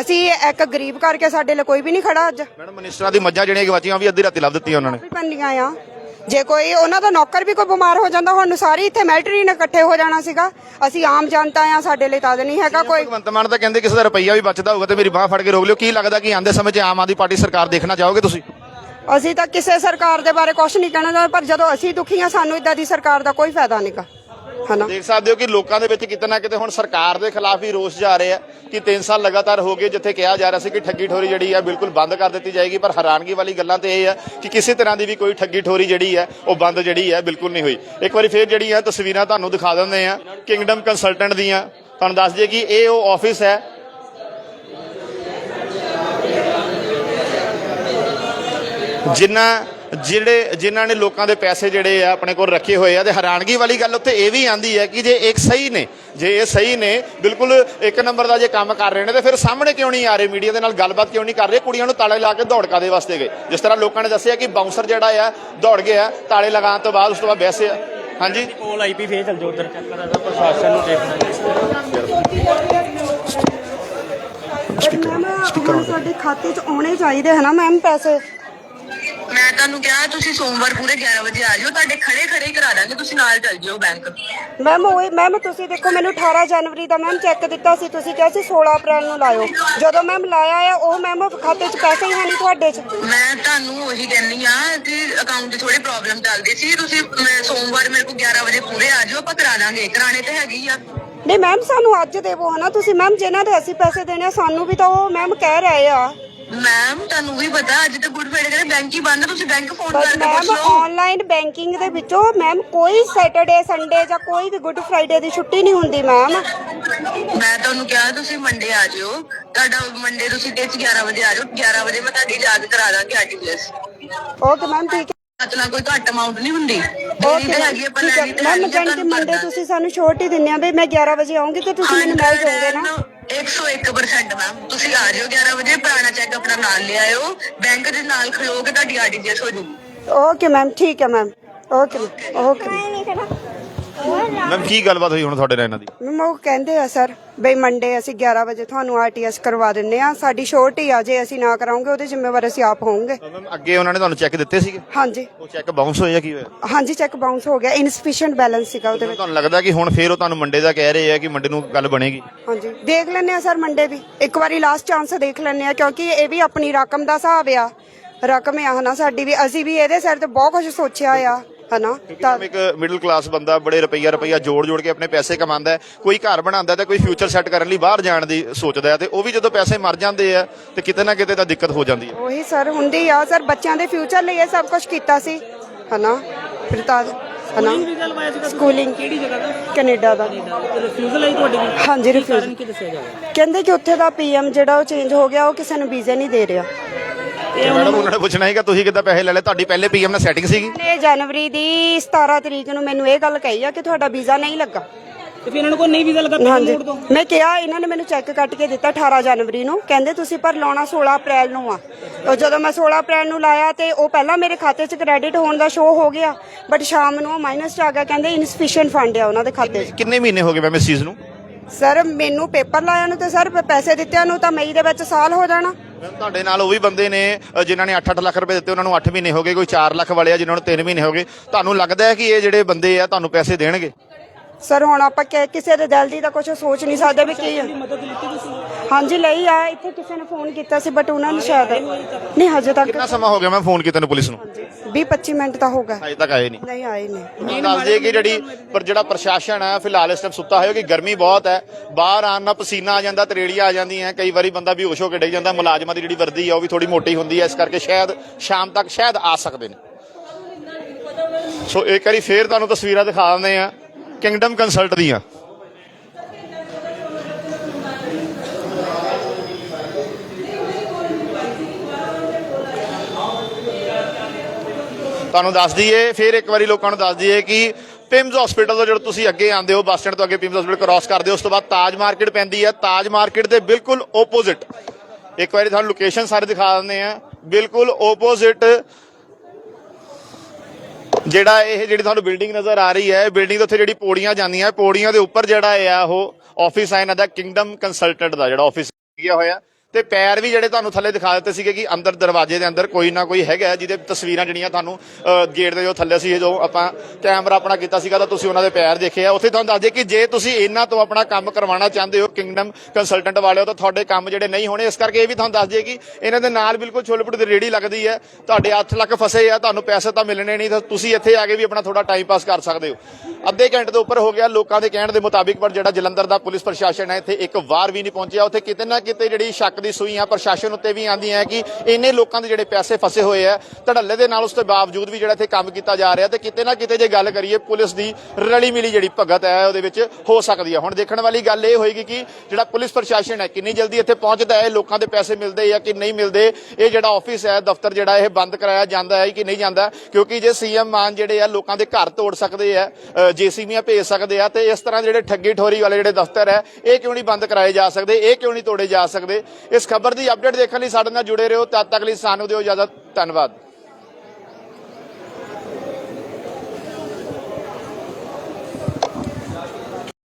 ਅਸੀਂ ਇੱਕ ਗਰੀਬ ਕਰਕੇ ਸਾਡੇ ਲਈ ਕੋਈ ਵੀ ਨਹੀਂ ਖੜਾ ਅੱਜ। ਮੈਡਮ ਮਿਨਿਸਟਰਾਂ ਦੀ ਮੱਝਾਂ ਜਿਹੜੀਆਂ ਗਵਾਚੀਆਂ ਵੀ ਅੱਧੀ ਰਾਤੀ ਲੱਭ ਦਿੱਤੀਆਂ ਉਹਨਾਂ ਨੇ। ਵੀ ਬੰਦੀਆਂ ਆ। ਜੇ ਕੋਈ ਉਹਨਾਂ ਦਾ ਨੌਕਰ ਵੀ ਕੋਈ ਬਿਮਾਰ ਹੋ ਜਾਂਦਾ ਹੁਣ ਸਾਰੀ ਇੱਥੇ ਮਿਲਟਰੀ ਨੇ ਇਕੱਠੇ ਹੋ ਜਾਣਾ ਸੀਗਾ। ਅਸੀਂ ਆਮ ਜਨਤਾ ਆ ਸਾਡੇ ਲਈ ਤਾਂ ਨਹੀਂ ਹੈਗਾ ਕੋਈ। ਭਗਵੰਤ ਮਾਨ ਤਾਂ ਕਹਿੰਦੇ ਕਿਸੇ ਦਾ ਰੁਪਈਆ ਵੀ ਬਚਦਾ ਹੋਊਗਾ ਤੇ ਮੇਰੀ ਬਾਹ ਫੜ ਕੇ ਰੋਕ ਲਿਓ। ਕੀ ਲੱਗਦਾ ਕਿ ਆਂਦੇ ਸਮੇਂ 'ਚ ਆਮ ਆਦਮੀ ਪਾਰਟੀ ਸਰਕਾਰ ਦੇਖਣਾ ਚਾਹੋਗੇ ਤੁਸੀਂ? ਅਸੀਂ ਤਾਂ ਕਿਸੇ ਸਰਕਾਰ ਦੇ ਬਾਰੇ ਕੁਝ ਨਹੀਂ ਕਹਿਣਾ ਪਰ ਜਦੋਂ ਅਸੀਂ ਦੁਖੀ ਆ ਸਾਨੂੰ ਇਦਾਂ ਦੀ ਸਰਕਾਰ ਦਾ ਕੋਈ ਫਾਇਦਾ ਨਹੀਂਗਾ ਹਨਾ? ਦੇਖ ਸਕਦੇ ਹੋ ਕਿ ਲੋਕਾਂ ਦੇ ਵਿੱਚ ਕਿਤੇ ਨਾ ਕਿਤੇ ਹੁਣ ਸਰਕਾਰ ਦੇ ਖਿਲਾਫ ਹੀ ਰੋਸ ਜਾ ਰਿਹਾ ਕਿ 3 ਸਾਲ ਲਗਾਤਾਰ ਹੋ ਗਏ ਜਿੱਥੇ ਕਿਹਾ ਜਾ ਰਿਹਾ ਸੀ ਕਿ ਠੱਗੀ ਠੋਰੀ ਜਿਹੜੀ ਹੈ ਬਿਲਕੁਲ ਬੰਦ ਕਰ ਦਿੱਤੀ ਜਾਏਗੀ, ਪਰ ਹੈਰਾਨਗੀ ਵਾਲੀ ਗੱਲਾਂ ਤੇ ਇਹ ਹੈ ਕਿ ਕਿਸੇ ਤਰ੍ਹਾਂ ਦੀ ਵੀ ਕੋਈ ਠੱਗੀ ਠੋਰੀ ਜਿਹੜੀ ਹੈ ਉਹ ਬੰਦ ਜਿਹੜੀ ਹੈ ਬਿਲਕੁਲ ਨਹੀਂ ਹੋਈ। ਇੱਕ ਵਾਰੀ ਫੇਰ ਜਿਹੜੀਆਂ ਤਸਵੀਰਾਂ ਤੁਹਾਨੂੰ ਦਿਖਾ ਦਿੰਦੇ ਆ ਕਿੰਗਡਮ ਕੰਸਲਟੈਂਟ ਦੀਆਂ, ਤੁਹਾਨੂੰ ਦੱਸ ਦਈਏ ਕਿ ਇਹ ਉਹ ਆਫਿਸ ਹੈ। ਜਿਨ੍ਹਾਂ ਜਿਹੜੇ ਜਿਨ੍ਹਾਂ ਨੇ ਲੋਕਾਂ ਦੇ ਪੈਸੇ ਜਿਹੜੇ ਆ ਆਪਣੇ ਕੋਲ ਰੱਖੇ ਹੋਏ ਆ ਤੇ ਹੈਰਾਨਗੀ ਵਾਲੀ ਗੱਲ ਉੱਥੇ ਇਹ ਵੀ ਆਂਦੀ ਹੈ ਕਿ ਜੇ ਇੱਕ ਸਹੀ ਨੇ ਜੇ ਇਹ ਸਹੀ ਨੇ ਬਿਲਕੁਲ ਇੱਕ ਨੰਬਰ ਦਾ ਜੇ ਕੰਮ ਕਰ ਰਹੇ ਨੇ ਤੇ ਫਿਰ ਸਾਹਮਣੇ ਕਿਉਂ ਨਹੀਂ ਆ ਰਹੇ ਮੀਡੀਆ ਦੇ ਨਾਲ ਗੱਲਬਾਤ ਕਿਉਂ ਨਹੀਂ ਕਰ ਰਹੇ? ਕੁੜੀਆਂ ਨੂੰ ਤਾਲੇ ਲਾ ਕੇ ਦੌੜਕਾ ਦੇ ਵਾਸਤੇ ਗਏ? ਜਿਸ ਤਰ੍ਹਾਂ ਲੋਕਾਂ ਨੇ ਦੱਸਿਆ ਕਿ ਬਾਉਂਸਰ ਜਿਹੜਾ ਆ ਦੌੜ ਗਿਆ ਤਾਲੇ ਲਗਾਉਣ ਤੋਂ ਬਾਅਦ ਉਸ ਤੋਂ ਬਾਅਦ ਵੈਸੇ ਹਾਂਜੀ? ਕੋਲ ਆਈ ਪੀ ਫੇਰ ਚੱਲ ਜਾਓ ਉਧਰ। ਚੱਕਰ ਦਾ ਪ੍ਰਸ਼ਾਸਨ ਨੂੰ ਦੇਖਣਾ ਮੈਮ ਸਾਡੇ ਖਾਤੇ 'ਚ ਆਉਣੇ ਚਾਹੀਦੇ ਹੈ ਨਾ ਮੈਮ ਪੈਸੇ? ਮੈਂ ਤੁਹਾਨੂੰ ਕਿਹਾ ਤੁਸੀਂ ਸੋਮਵਾਰ ਪੂਰੇ 11 ਵਜੇ ਆ ਜਾਓ ਤੁਹਾਡੇ ਖੜੇ ਖੜੇ ਹੀ ਕਰਾ ਦਾਂਗੇ ਤੁਸੀਂ ਨਾਲ ਚੱਲ ਜਿਓ ਬੈਂਕ ਮੈਮ ਉਹ ਮੈਮ ਤੁਸੀਂ ਦੇਖੋ ਮੈਨੂੰ 18 ਜਨਵਰੀ ਦਾ ਮੈਮ ਚੈੱਕ ਦਿੱਤਾ ਸੀ ਤੁਸੀਂ ਕਿਹਾ ਸੀ 16 ਅਪ੍ਰੈਲ ਨੂੰ ਲਾਇਓ। ਜਦੋਂ ਮੈਮ ਲਾਇਆ ਆ ਉਹ ਮੈਮ ਖਾਤੇ 'ਚ ਪੈਸੇ ਹੀ ਹੈ ਨਹੀਂ ਤੁਹਾਡੇ 'ਚ। ਮੈਂ ਤੁਹਾਨੂੰ ਉਹੀ ਕਹਿੰਨੀ ਆ ਕਿ ਅਕਾਊਂਟ 'ਚ ਥੋੜੀ ਪ੍ਰੋਬਲਮ ਚੱਲਦੀ ਸੀ ਤੁਸੀਂ ਮੈਂ ਸੋਮਵਾਰ ਮੇਰੇ ਕੋਲ 11 ਵਜੇ ਪੂਰੇ ਆ ਜਾਓ ਆਪਾਂ ਕਰਾ ਦਾਂਗੇ ਕਰਾਣੇ ਤੇ ਹੈਗੀ ਆ। ਨਹੀਂ ਮੈਮ ਸਾਨੂੰ ਅੱਜ ਦੇਵੋ ਹਨਾ ਤੁਸੀਂ ਮੈਮ ਜਿਨ੍ਹਾਂ ਦੇ ਅਸੀਂ ਪੈਸੇ ਦੇਣੇ ਆ, ਸਾਨੂੰ ਵੀ ਤਾਂ ਉਹ ਮੈਮ ਕਹਿ ਰਹੇ ਆ। ਮੈਮ ਤੁਹਾਨੂੰ ਵੀ ਪਤਾ ਅੱਜ ਤਾਂ ਗੁੱਡ ਫਰਾਈਡੇ ਕਰੇ ਬੈਂਕ ਹੀ ਬੰਦ ਆ, ਤੁਸੀਂ ਬੈਂਕ ਫੋਨ ਕਰਕੇ ਪੁੱਛ। ਮੈਮ ਲਓ ਆਨਲਾਈਨ ਬੈਂਕਿੰਗ ਦੇ ਵਿੱਚੋਂ ਮੈਮ ਕੋਈ ਸੈਟਰਡੇ ਸੰਡੇ ਜਾਂ ਕੋਈ ਵੀ ਗੁੱਡ ਫਰਾਈਡੇ ਦੀ ਛੁੱਟੀ ਨਹੀਂ ਹੁੰਦੀ ਮੈਮ ਮੈਂ ਤੁਹਾਨੂੰ ਕਿਹਾ ਤੁਸੀਂ ਮੰਡੇ ਆ ਜਿਓ। ਤੁਹਾਡਾ ਮੰਡੇ ਤੁਸੀਂ ਤੇ 11 ਵਜੇ ਆ ਜਾਓ। 11 ਵਜੇ ਮੈਂ ਤੁਹਾਡੀ ਯਾਦ ਕਰਾ ਦਾਂਗੀ ਆਰਟੀਪੀਐਸ ਓਕੇ ਮੈਮ ਠੀਕ ਹੈ। ਮਤਲਬ ਕੋਈ ਘੱਟ ਅਮਾਉਂਟ ਨਹੀਂ ਹੁੰਦੀ। ਓਕੇ ਦੇਣੀ ਤਾਂ ਹੈਗੀ ਆ, ਪਰ ਠੀਕ ਹੈ। ਲੈਣੀ ਤਾਂ ਮੈਮ ਹੈਗੀ ਆ, ਜਾਣੀ ਕਿ ਤੁਹਾਨੂੰ ਮੰਡੇ। ਤੁਸੀਂ ਸਾਨੂੰ ਛੋਟ ਹੀ ਦਿੰਦੇ ਆ ਵੀ ਮੈਂ 11 ਵਜੇ ਆਉਂਗੀ ਤੇ ਤੁਸੀਂ ਮੈਨੂੰ ਮਿਲ ਜਾਓਗੇ ਨਾ। 101% ਮੈਮ ਤੁਸੀਂ ਆ ਜਾਓ 11 ਵਜੇ ਪੁਰਾਣਾ ਚੈੱਕ ਆਪਣਾ ਨਾਲ ਲੈ ਆਇਓ। ਬੈਂਕ ਦੇ ਨਾਲ ਖਲੋਗੇ ਤੁਹਾਡੀ ਆਰਟੀਜੀਐਸ ਹੋ ਜੂਗੀ। ਓਕੇ ਮੈਮ ਠੀਕ ਹੈ ਮੈਮ ਓਕੇ ਓਕੇ। ਮੈਮ ਕੀ ਗੱਲਬਾਤ ਹੋਈ ਹੁਣ ਤੁਹਾਡੇ ਨਾਲ ਇਹਨਾਂ ਦੀ? ਮੈਮ ਉਹ ਕਹਿੰਦੇ ਆ ਸਰ ਬਈ ਮੰਡੇ ਅਸੀਂ 11 ਵਜੇ ਤੁਹਾਨੂੰ ਆਰਟੀਐਸ ਕਰਵਾ ਦਿੰਨੇ ਆ ਸਾਡੀ ਹੀ ਆ ਜੇ ਅਸੀਂ ਨਾ ਕਰਾਉਂਗੇ ਉਹਦੇ ਜ਼ਿੰਮੇਵਾਰ ਅਸੀਂ ਆਪ ਹੋਵਾਂਗੇ। ਮੈਮ ਅੱਗੇ ਉਹਨਾਂ ਨੇ ਤੁਹਾਨੂੰ ਚੈੱਕ ਦਿੱਤੇ ਸੀਗੇ? ਹਾਂਜੀ। ਉਹ ਚੈੱਕ ਬਾਉਂਸ ਜਾਂ ਕੀ ਹੋਇਆ? ਹਾਂਜੀ ਚੈੱਕ ਬਾਉਂਸ ਹੋ ਗਿਆ। ਇਨਸਫੀਸ਼ੀਐਂਟ ਬੈਲੈਂਸ ਸੀਗਾ ਉਹਦੇ ਵਿੱਚ। ਤੁਹਾਨੂੰ ਲੱਗਦਾ ਕਿ ਹੁਣ ਫੇਰ ਉਹ ਤੁਹਾਨੂੰ ਮੰਡੇ ਦਾ ਕਹਿ ਰਹੇ ਆ ਕਿ ਮੰਡੇ ਨੂੰ ਗੱਲ ਬਣੇਗੀ? ਹਾਂਜੀ। ਦੇਖ ਲੈਣੇ ਆ ਸਰ ਮੰਡੇ ਵੀ। ਇੱਕ ਵਾਰੀ ਲਾਸਟ ਚਾਂਸ ਦੇਖ ਲੈਣੇ ਆ ਕਿਉਂਕਿ ਇਹ ਵੀ ਆਪਣੀ ਰਕਮ ਦਾ ਹਿਸਾਬ ਆ। ਰਕਮ ਆ ਹਨਾ ਸਾਡੀ ਵੀ। ਅਸੀਂ ਵੀ ਇਹਦੇ ਸਿਰ ਤੇ ਬਹੁਤ ਕੁਝ ਸੋਚਿਆ ਆ। ਹਨਾ? ਤਾਂ ਇੱਕ ਮਿਡਲ ਕਲਾਸ ਬੰਦਾ ਬੜੇ ਰੁਪਈਆ ਰੁਪਈਆ ਜੋੜ ਜੋੜ ਕੇ ਆਪਣੇ ਪੈਸੇ ਕਮਾਉਂਦਾ ਹੈ ਕੋਈ ਘਰ ਬਣਾਉਂਦਾ ਤੇ ਕੋਈ ਫਿਊਚਰ ਸੈੱਟ ਕਰਨ ਲਈ ਬਾਹਰ ਜਾਣ ਦੀ ਸੋਚਦਾ ਹੈ ਤੇ ਉਹ ਵੀ ਜਦੋਂ ਪੈਸੇ ਮਰ ਜਾਂਦੇ ਆ ਤੇ ਕਿਤੇ ਨਾ ਕਿਤੇ ਤਾਂ ਦਿੱਕਤ ਹੋ ਜਾਂਦੀ ਹੈ। ਉਹੀ ਸਰ ਹੁੰਦੀ ਆ ਸਰ ਬੱਚਿਆਂ ਦੇ ਫਿਊਚਰ ਲਈ ਇਹ ਸਭ ਕੁਝ ਕੀਤਾ ਸੀ ਹਨਾ? ਫਿਰ ਤਾਂ ਹਨਾ? ਸਕੂਲਿੰਗ ਕਿਹੜੀ ਜਗ੍ਹਾ ਦਾ? ਕੈਨੇਡਾ ਦਾ। ਰਿਫਿਊਜ਼ਲ ਆਈ ਤੁਹਾਡੀ ਵੀ? ਹਾਂਜੀ ਰਿਫਿਊਜ਼ ਕੀ ਦੱਸਿਆ ਜਾਵੇ ਕਹਿੰਦੇ ਕਿ ਉੱਥੇ ਦਾ ਪੀਐਮ ਜਿਹੜਾ ਉਹ ਚੇਂਜ ਹੋ ਗਿਆ ਉਹ ਕਿਸੇ ਨੂੰ ਵੀਜ਼ਾ ਨਹੀਂ ਦੇ ਰਿਹਾ। ਤੇ ਮੈਡਮ ਉਹਨਾਂ ਨੇ ਪੁੱਛਣਾ ਹੈਗਾ ਤੁਸੀਂ ਕਿੱਦਾਂ ਪੈਸੇ ਲੈ ਲਏ? ਤੁਹਾਡੀ ਪਹਿਲੇ ਪੀਐਮ ਨਾਲ ਸੈਟਿੰਗ ਸੀਗੀ? ਨੇ ਜਨਵਰੀ ਦੀ 17 ਤਰੀਕ ਨੂੰ ਮੈਨੂੰ ਇਹ ਗੱਲ ਕਹੀ ਆ ਕਿ ਤੁਹਾਡਾ ਵੀਜ਼ਾ ਨਹੀਂ ਲੱਗਾ। ਤੇ ਫਿਰ ਇਹਨਾਂ ਨੂੰ ਕੋਈ ਨਹੀਂ ਵੀਜ਼ਾ ਲੱਗਾ ਹਾਂਜੀ। ਮੋੜ ਦੋ। ਮੈਂ ਕਿਹਾ ਇਹਨਾਂ ਨੇ ਮੈਨੂੰ ਚੈੱਕ ਕੱਟ ਕੇ ਦਿੱਤਾ 18 ਜਨਵਰੀ ਨੂੰ। ਕਹਿੰਦੇ ਤੁਸੀਂ ਪਰ ਲਾਉਣਾ 16 ਅਪ੍ਰੈਲ ਨੂੰ ਆ। ਉਹ ਜਦੋਂ ਮੈਂ 16 ਅਪ੍ਰੈਲ ਨੂੰ ਲਾਇਆ ਤੇ ਉਹ ਪਹਿਲਾਂ ਮੇਰੇ ਖਾਤੇ 'ਚ ਕ੍ਰੈਡਿਟ ਹੋਣ ਦਾ ਸ਼ੋਅ ਹੋ ਗਿਆ ਬਟ ਸ਼ਾਮ ਨੂੰ ਉਹ ਮਾਈਨਸ 'ਚ ਆ ਗਿਆ। ਕਹਿੰਦੇ ਇਨਸਫੀਸ਼ੀਐਂਟ ਫੰਡ ਆ ਉਹਨਾਂ ਦੇ ਖਾਤੇ 'ਚ। ਕਿੰਨੇ ਮਹੀਨੇ ਹੋ ਗਏ ਮੈਮ ਇਸ ਚੀਜ਼ ਨੂੰ? ਸਰ ਮੈਨੂੰ ਪੇਪਰ ਲਾਇਆ ਨੂੰ ਤੇ ਸਰ ਪੈਸੇ ਦਿੱਤਿਆਂ ਨੂੰ ਤਾਂ ਮਈ ਦੇ ਵਿੱਚ ਸਾਲ ਹੋ ਜਾਣਾ। ਮੈਮ ਤੁਹਾਡੇ ਨਾਲ ਉਹ ਵੀ ਬੰਦੇ ਨੇ ਅ, ਜਿਨ੍ਹਾਂ ਨੇ 8-8 ਲੱਖ ਰੁਪਏ ਦਿੱਤੇ ਉਹਨਾਂ ਨੂੰ 8 ਮਹੀਨੇ ਹੋ ਗਏ ਕੋਈ 4 ਲੱਖ ਵਾਲੇ ਆ ਜਿਨ੍ਹਾਂ ਨੂੰ 3 ਮਹੀਨੇ ਹੋ ਗਏ। ਤੁਹਾਨੂੰ ਲੱਗਦਾ ਹੈ ਕਿ ਇਹ ਜਿਹੜੇ ਬੰਦੇ ਆ ਤੁਹਾਨੂੰ ਪੈਸੇ ਦੇਣਗੇ? ਸਰ ਹੁਣ ਆਪਾਂ ਕਿ- ਕਿਸੇ ਦੇ ਦਿਲ ਦੀ ਤਾਂ ਕੁਝ ਸੋਚ ਨਹੀਂ ਸਕਦੇ ਵੀ ਕੀ ਆ ਹਾਂਜੀ ਲਈ ਆ ਇੱਥੇ ਕਿਸੇ ਨੇ ਫੋਨ ਕੀਤਾ ਸੀ ਬਟ ਉਹਨਾਂ ਨੇ ਸ਼ਾਇਦ ਨਹੀਂ ਹਜੇ ਤੱਕ ਕਿੰਨਾ ਸਮਾਂ ਹੋ ਗਿਆ ਮੈਂ ਫੋਨ ਕੀਤੇ ਨੂੰ ਪੁਲਿਸ ਨੂੰ? 20 25 ਮਿੰਟ ਤਾਂ ਹੋ ਗਏ। ਅਜੇ ਤੱਕ ਆਏ ਨਹੀਂ। ਨਹੀਂ ਆਏ ਨਹੀਂ। ਤੁਹਾਨੂੰ ਦੱਸ ਦਈਏ ਕਿ ਜਿਹੜੀ ਪਰ ਜਿਹੜਾ ਪ੍ਰਸ਼ਾਸਨ ਹੈ ਫਿਲਹਾਲ ਇਸ ਟਾਈਮ ਸੁੱਤਾ ਹੋਇਆ ਕਿ ਗਰਮੀ ਬਹੁਤ ਹੈ। ਬਾਹਰ ਆਉਣ ਨਾਲ ਪਸੀਨਾ ਆ ਜਾਂਦਾ ਤਰੇੜੀਆਂ ਆ ਜਾਂਦੀਆਂ ਕਈ ਵਾਰੀ ਬੰਦਾ ਬੇਹੋਸ਼ ਹੋ ਕੇ ਡਿੱਗ ਜਾਂਦਾ ਮੁਲਾਜ਼ਮਾਂ ਦੀ ਜਿਹੜੀ ਵਰਦੀ ਆ ਉਹ ਵੀ ਥੋੜੀ ਮੋਟੀ ਹੁੰਦੀ ਹੈ। ਇਸ ਕਰਕੇ ਸ਼ਾਇਦ ਸ਼ਾਮ ਤੱਕ ਸ਼ਾਇਦ ਆ ਸਕਦੇ ਨੇ। ਸੋ ਇੱਕ ਵਾਰੀ ਫੇਰ ਤੁਹਾਨੂੰ ਤਸਵੀਰਾਂ ਦਿਖਾ ਦਿੰਦੇ ਆ ਕਿੰਗਡਮ ਕੰਸਲਟ ਦੀਆਂ। ਤੁਹਾਨੂੰ ਦੱਸ ਦਈਏ, ਫਿਰ ਇੱਕ ਵਾਰੀ ਲੋਕਾਂ ਨੂੰ ਦੱਸ ਦਈਏ ਕਿ ਪਿੰਮਸ ਹਸਪੀਟਲ ਤੋਂ ਜਦੋਂ ਤੁਸੀਂ ਅੱਗੇ ਆਉਂਦੇ ਹੋ, ਬੱਸ ਸਟੈਂਡ ਤੋਂ ਅੱਗੇ ਪਿੰਮਸ ਹਸਪੀਟਲ ਕ੍ਰਾਸ ਕਰਦੇ ਹੋ, ਉਸ ਤੋਂ ਬਾਅਦ ਤਾਜ ਮਾਰਕੀਟ ਪੈਂਦੀ ਹੈ। ਤਾਜ ਮਾਰਕੀਟ ਦੇ ਬਿਲਕੁਲ ਓਪੋਜ਼ਿਟ ਇੱਕ ਵਾਰੀ ਤੁਹਾਨੂੰ ਲੋਕੇਸ਼ਨ ਸਾਰੇ ਦਿਖਾ ਦਿੰਦੇ ਆ ਬਿਲਕੁਲ ਓਪੋਜ਼ਿਟ ਜਿਹੜਾ ਇਹ ਜਿਹੜੀ ਤੁਹਾਨੂੰ ਬਿਲਡਿੰਗ ਨਜ਼ਰ ਆ ਰਹੀ ਹੈ ਬਿਲਡਿੰਗ ਦੇ ਉੱਤੇ ਜਿਹੜੀ ਪੌੜੀਆਂ ਜਾਂਦੀਆਂ, ਪੌੜੀਆਂ ਦੇ ਉੱਪਰ ਜਿਹੜਾ ਇਹ ਆ ਉਹ ਆਫਿਸ ਹੈ ਇਹਨਾਂ ਦਾ ਕਿੰਗਡਮ ਕੰਸਲਟੈਂਟ ਦਾ ਜਿਹੜਾ ਆਫਿਸ ਗਿਆ ਹੋਇਆ। ਤੇ ਪੈਰ ਵੀ ਜਿਹੜੇ ਤੁਹਾਨੂੰ ਥੱਲੇ ਦਿਖਾ ਦਿੱਤੇ ਸੀਗੇ ਕਿ ਅੰਦਰ ਦਰਵਾਜ਼ੇ ਦੇ ਅੰਦਰ ਕੋਈ ਨਾ ਕੋਈ ਹੈਗਾ ਜਿਹਦੇ ਤਸਵੀਰਾਂ ਜਿਹੜੀਆਂ ਤੁਹਾਨੂੰ ਗੇਟ ਦੇ ਜੋ ਥੱਲੇ ਸੀ ਜੋ ਆਪਾਂ ਕੈਮਰਾ ਆਪਣਾ ਕੀਤਾ ਸੀਗਾ, ਤਾਂ ਤੁਸੀਂ ਉਹਨਾਂ ਦੇ ਪੈਰ ਦੇਖੇ ਆ। ਉੱਥੇ ਤੁਹਾਨੂੰ ਦੱਸ ਦਈਏ ਕਿ ਜੇ ਤੁਸੀਂ ਇਹਨਾਂ ਤੋਂ ਆਪਣਾ ਕੰਮ ਕਰਵਾਉਣਾ ਚਾਹੁੰਦੇ ਹੋ ਕਿੰਗਡਮ ਕੰਸਲਟੈਂਟ ਵਾਲਿਓ, ਤਾਂ ਤੁਹਾਡੇ ਕੰਮ ਜਿਹੜੇ ਨਹੀਂ ਹੋਣੇ, ਇਸ ਕਰਕੇ ਇਹ ਵੀ ਤੁਹਾਨੂੰ ਦੱਸ ਦਈਏ ਕਿ ਇਹਨਾਂ ਦੇ ਨਾਲ ਬਿਲਕੁਲ ਛੋਲਪੁਰ ਦੀ ਰੇੜੀ ਲੱਗਦੀ ਹੈ, ਤੁਹਾਡੇ ਹੱਥ ਲੱਖ ਫਸੇ ਆ, ਤੁਹਾਨੂੰ ਪੈਸੇ ਤਾਂ ਮਿਲਣੇ ਨਹੀਂ, ਤਾਂ ਤੁਸੀਂ ਇੱਥੇ ਆ ਕੇ ਵੀ ਆਪਣਾ ਥੋੜਾ ਟਾਈਮ ਪਾਸ ਕਰ ਸਕਦੇ ਹੋ। ਅੱਧੇ ਘੰਟੇ ਤੋਂ ਉੱਪਰ ਹੋ ਗਿਆ, ਲੋਕਾਂ ਦੇ ਕਹਿਣ ਦੇ ਮੁਤਾਬਿਕ, ਪਰ ਜਿਹੜਾ ਜਲੰਧਰ ਦਾ ਪੁਲਿਸ ਪ੍ਰਸ਼ਾਸਨ ਹੈ, ਇੱਥੇ ਇੱਕ ਵਾਰ ਵੀ ਨਹੀਂ ਪਹੁੰਚਿਆ। ਉੱਥੇ ਕਿਤੇ ਨਾ ਕਿਤੇ ਜਿਹੜੀ ਸ਼ੱਕ ਦੀ ਸੂਈਆਂ ਪ੍ਰਸ਼ਾਸਨ ਉੱਤੇ ਵੀ ਆਉਂਦੀਆਂ ਕਿ ਇੰਨੇ ਲੋਕਾਂ ਦੇ ਜਿਹੜੇ ਪੈਸੇ ਫਸੇ ਹੋਏ ਆ, ਧੜੱਲੇ ਦੇ ਨਾਲ ਉਸ ਤੋਂ ਬਾਵਜੂਦ ਵੀ ਜਿਹੜਾ ਇੱਥੇ ਕੰਮ ਕੀਤਾ ਜਾ ਰਿਹਾ ਤੇ ਕਿਤੇ ਨਾ ਕਿਤੇ ਜੇ ਗੱਲ ਕਰੀਏ ਪੁਲਿਸ ਦੀ ਰਲੀ ਮਿਲੀ ਜਿਹੜੀ ਭਗਤ ਹੈ ਉਹਦੇ ਵਿੱਚ ਹੋ ਸਕਦੀ ਹੈ ਹੁਣ ਦੇਖਣ ਵਾਲੀ ਗੱਲ ਇਹ ਹੋਏਗੀ ਕਿ ਜਿਹੜਾ ਪੁਲਿਸ ਪ੍ਰਸ਼ਾਸਨ ਹੈ ਕਿੰਨੀ ਜਲਦੀ ਇੱਥੇ ਪਹੁੰਚਦਾ ਹੈ, ਲੋਕਾਂ ਦੇ ਪੈਸੇ ਮਿਲਦੇ ਆ ਕਿ ਨਹੀਂ ਮਿਲਦੇ, ਇਹ ਜਿਹੜਾ ਆਫਿਸ ਹੈ, ਦਫ਼ਤਰ ਜਿਹੜਾ ਇਹ ਬੰਦ ਕਰਾਇਆ ਜਾਂਦਾ ਹੈ ਕਿ ਨਹੀਂ ਜਾਂਦਾ, ਕਿਉਂਕਿ ਜੇ ਸੀਐਮ ਮਾਨ ਜਿਹੜੇ ਆ ਲੋਕਾਂ ਦੇ ਘਰ ਤੋੜ ਸਕਦੇ ਆ ਜੀਸੀਬੀਆਂ ਭੇਜ ਸਕਦੇ ਆ ਤੇ ਇਸ ਤਰ੍ਹਾਂ ਜਿਹੜੇ ਠੱਗੀ ਠੋਰੀ ਵਾਲੇ ਜਿਹੜੇ ਦਫ਼ਤਰ ਹੈ, ਇਹ ਕਿਉਂ ਨਹੀਂ ਬੰਦ ਕਰਾਏ ਜਾ ਸਕਦੇ, ਇਹ ਕਿਉਂ ਨਹੀਂ ਤੋੜੇ ਜਾ ਸਕਦੇ? ਇਸ ਖਬਰ ਦੀ ਅਪਡੇਟ ਦੇਖਣ ਲਈ ਸਾਡੇ ਨਾਲ ਜੁੜੇ ਰਹੋ। ਤਦ ਤੱਕ ਲਈ ਸਾਨੂੰ ਦਿਓ ਇਜਾਜ਼ਤ। ਧੰਨਵਾਦ।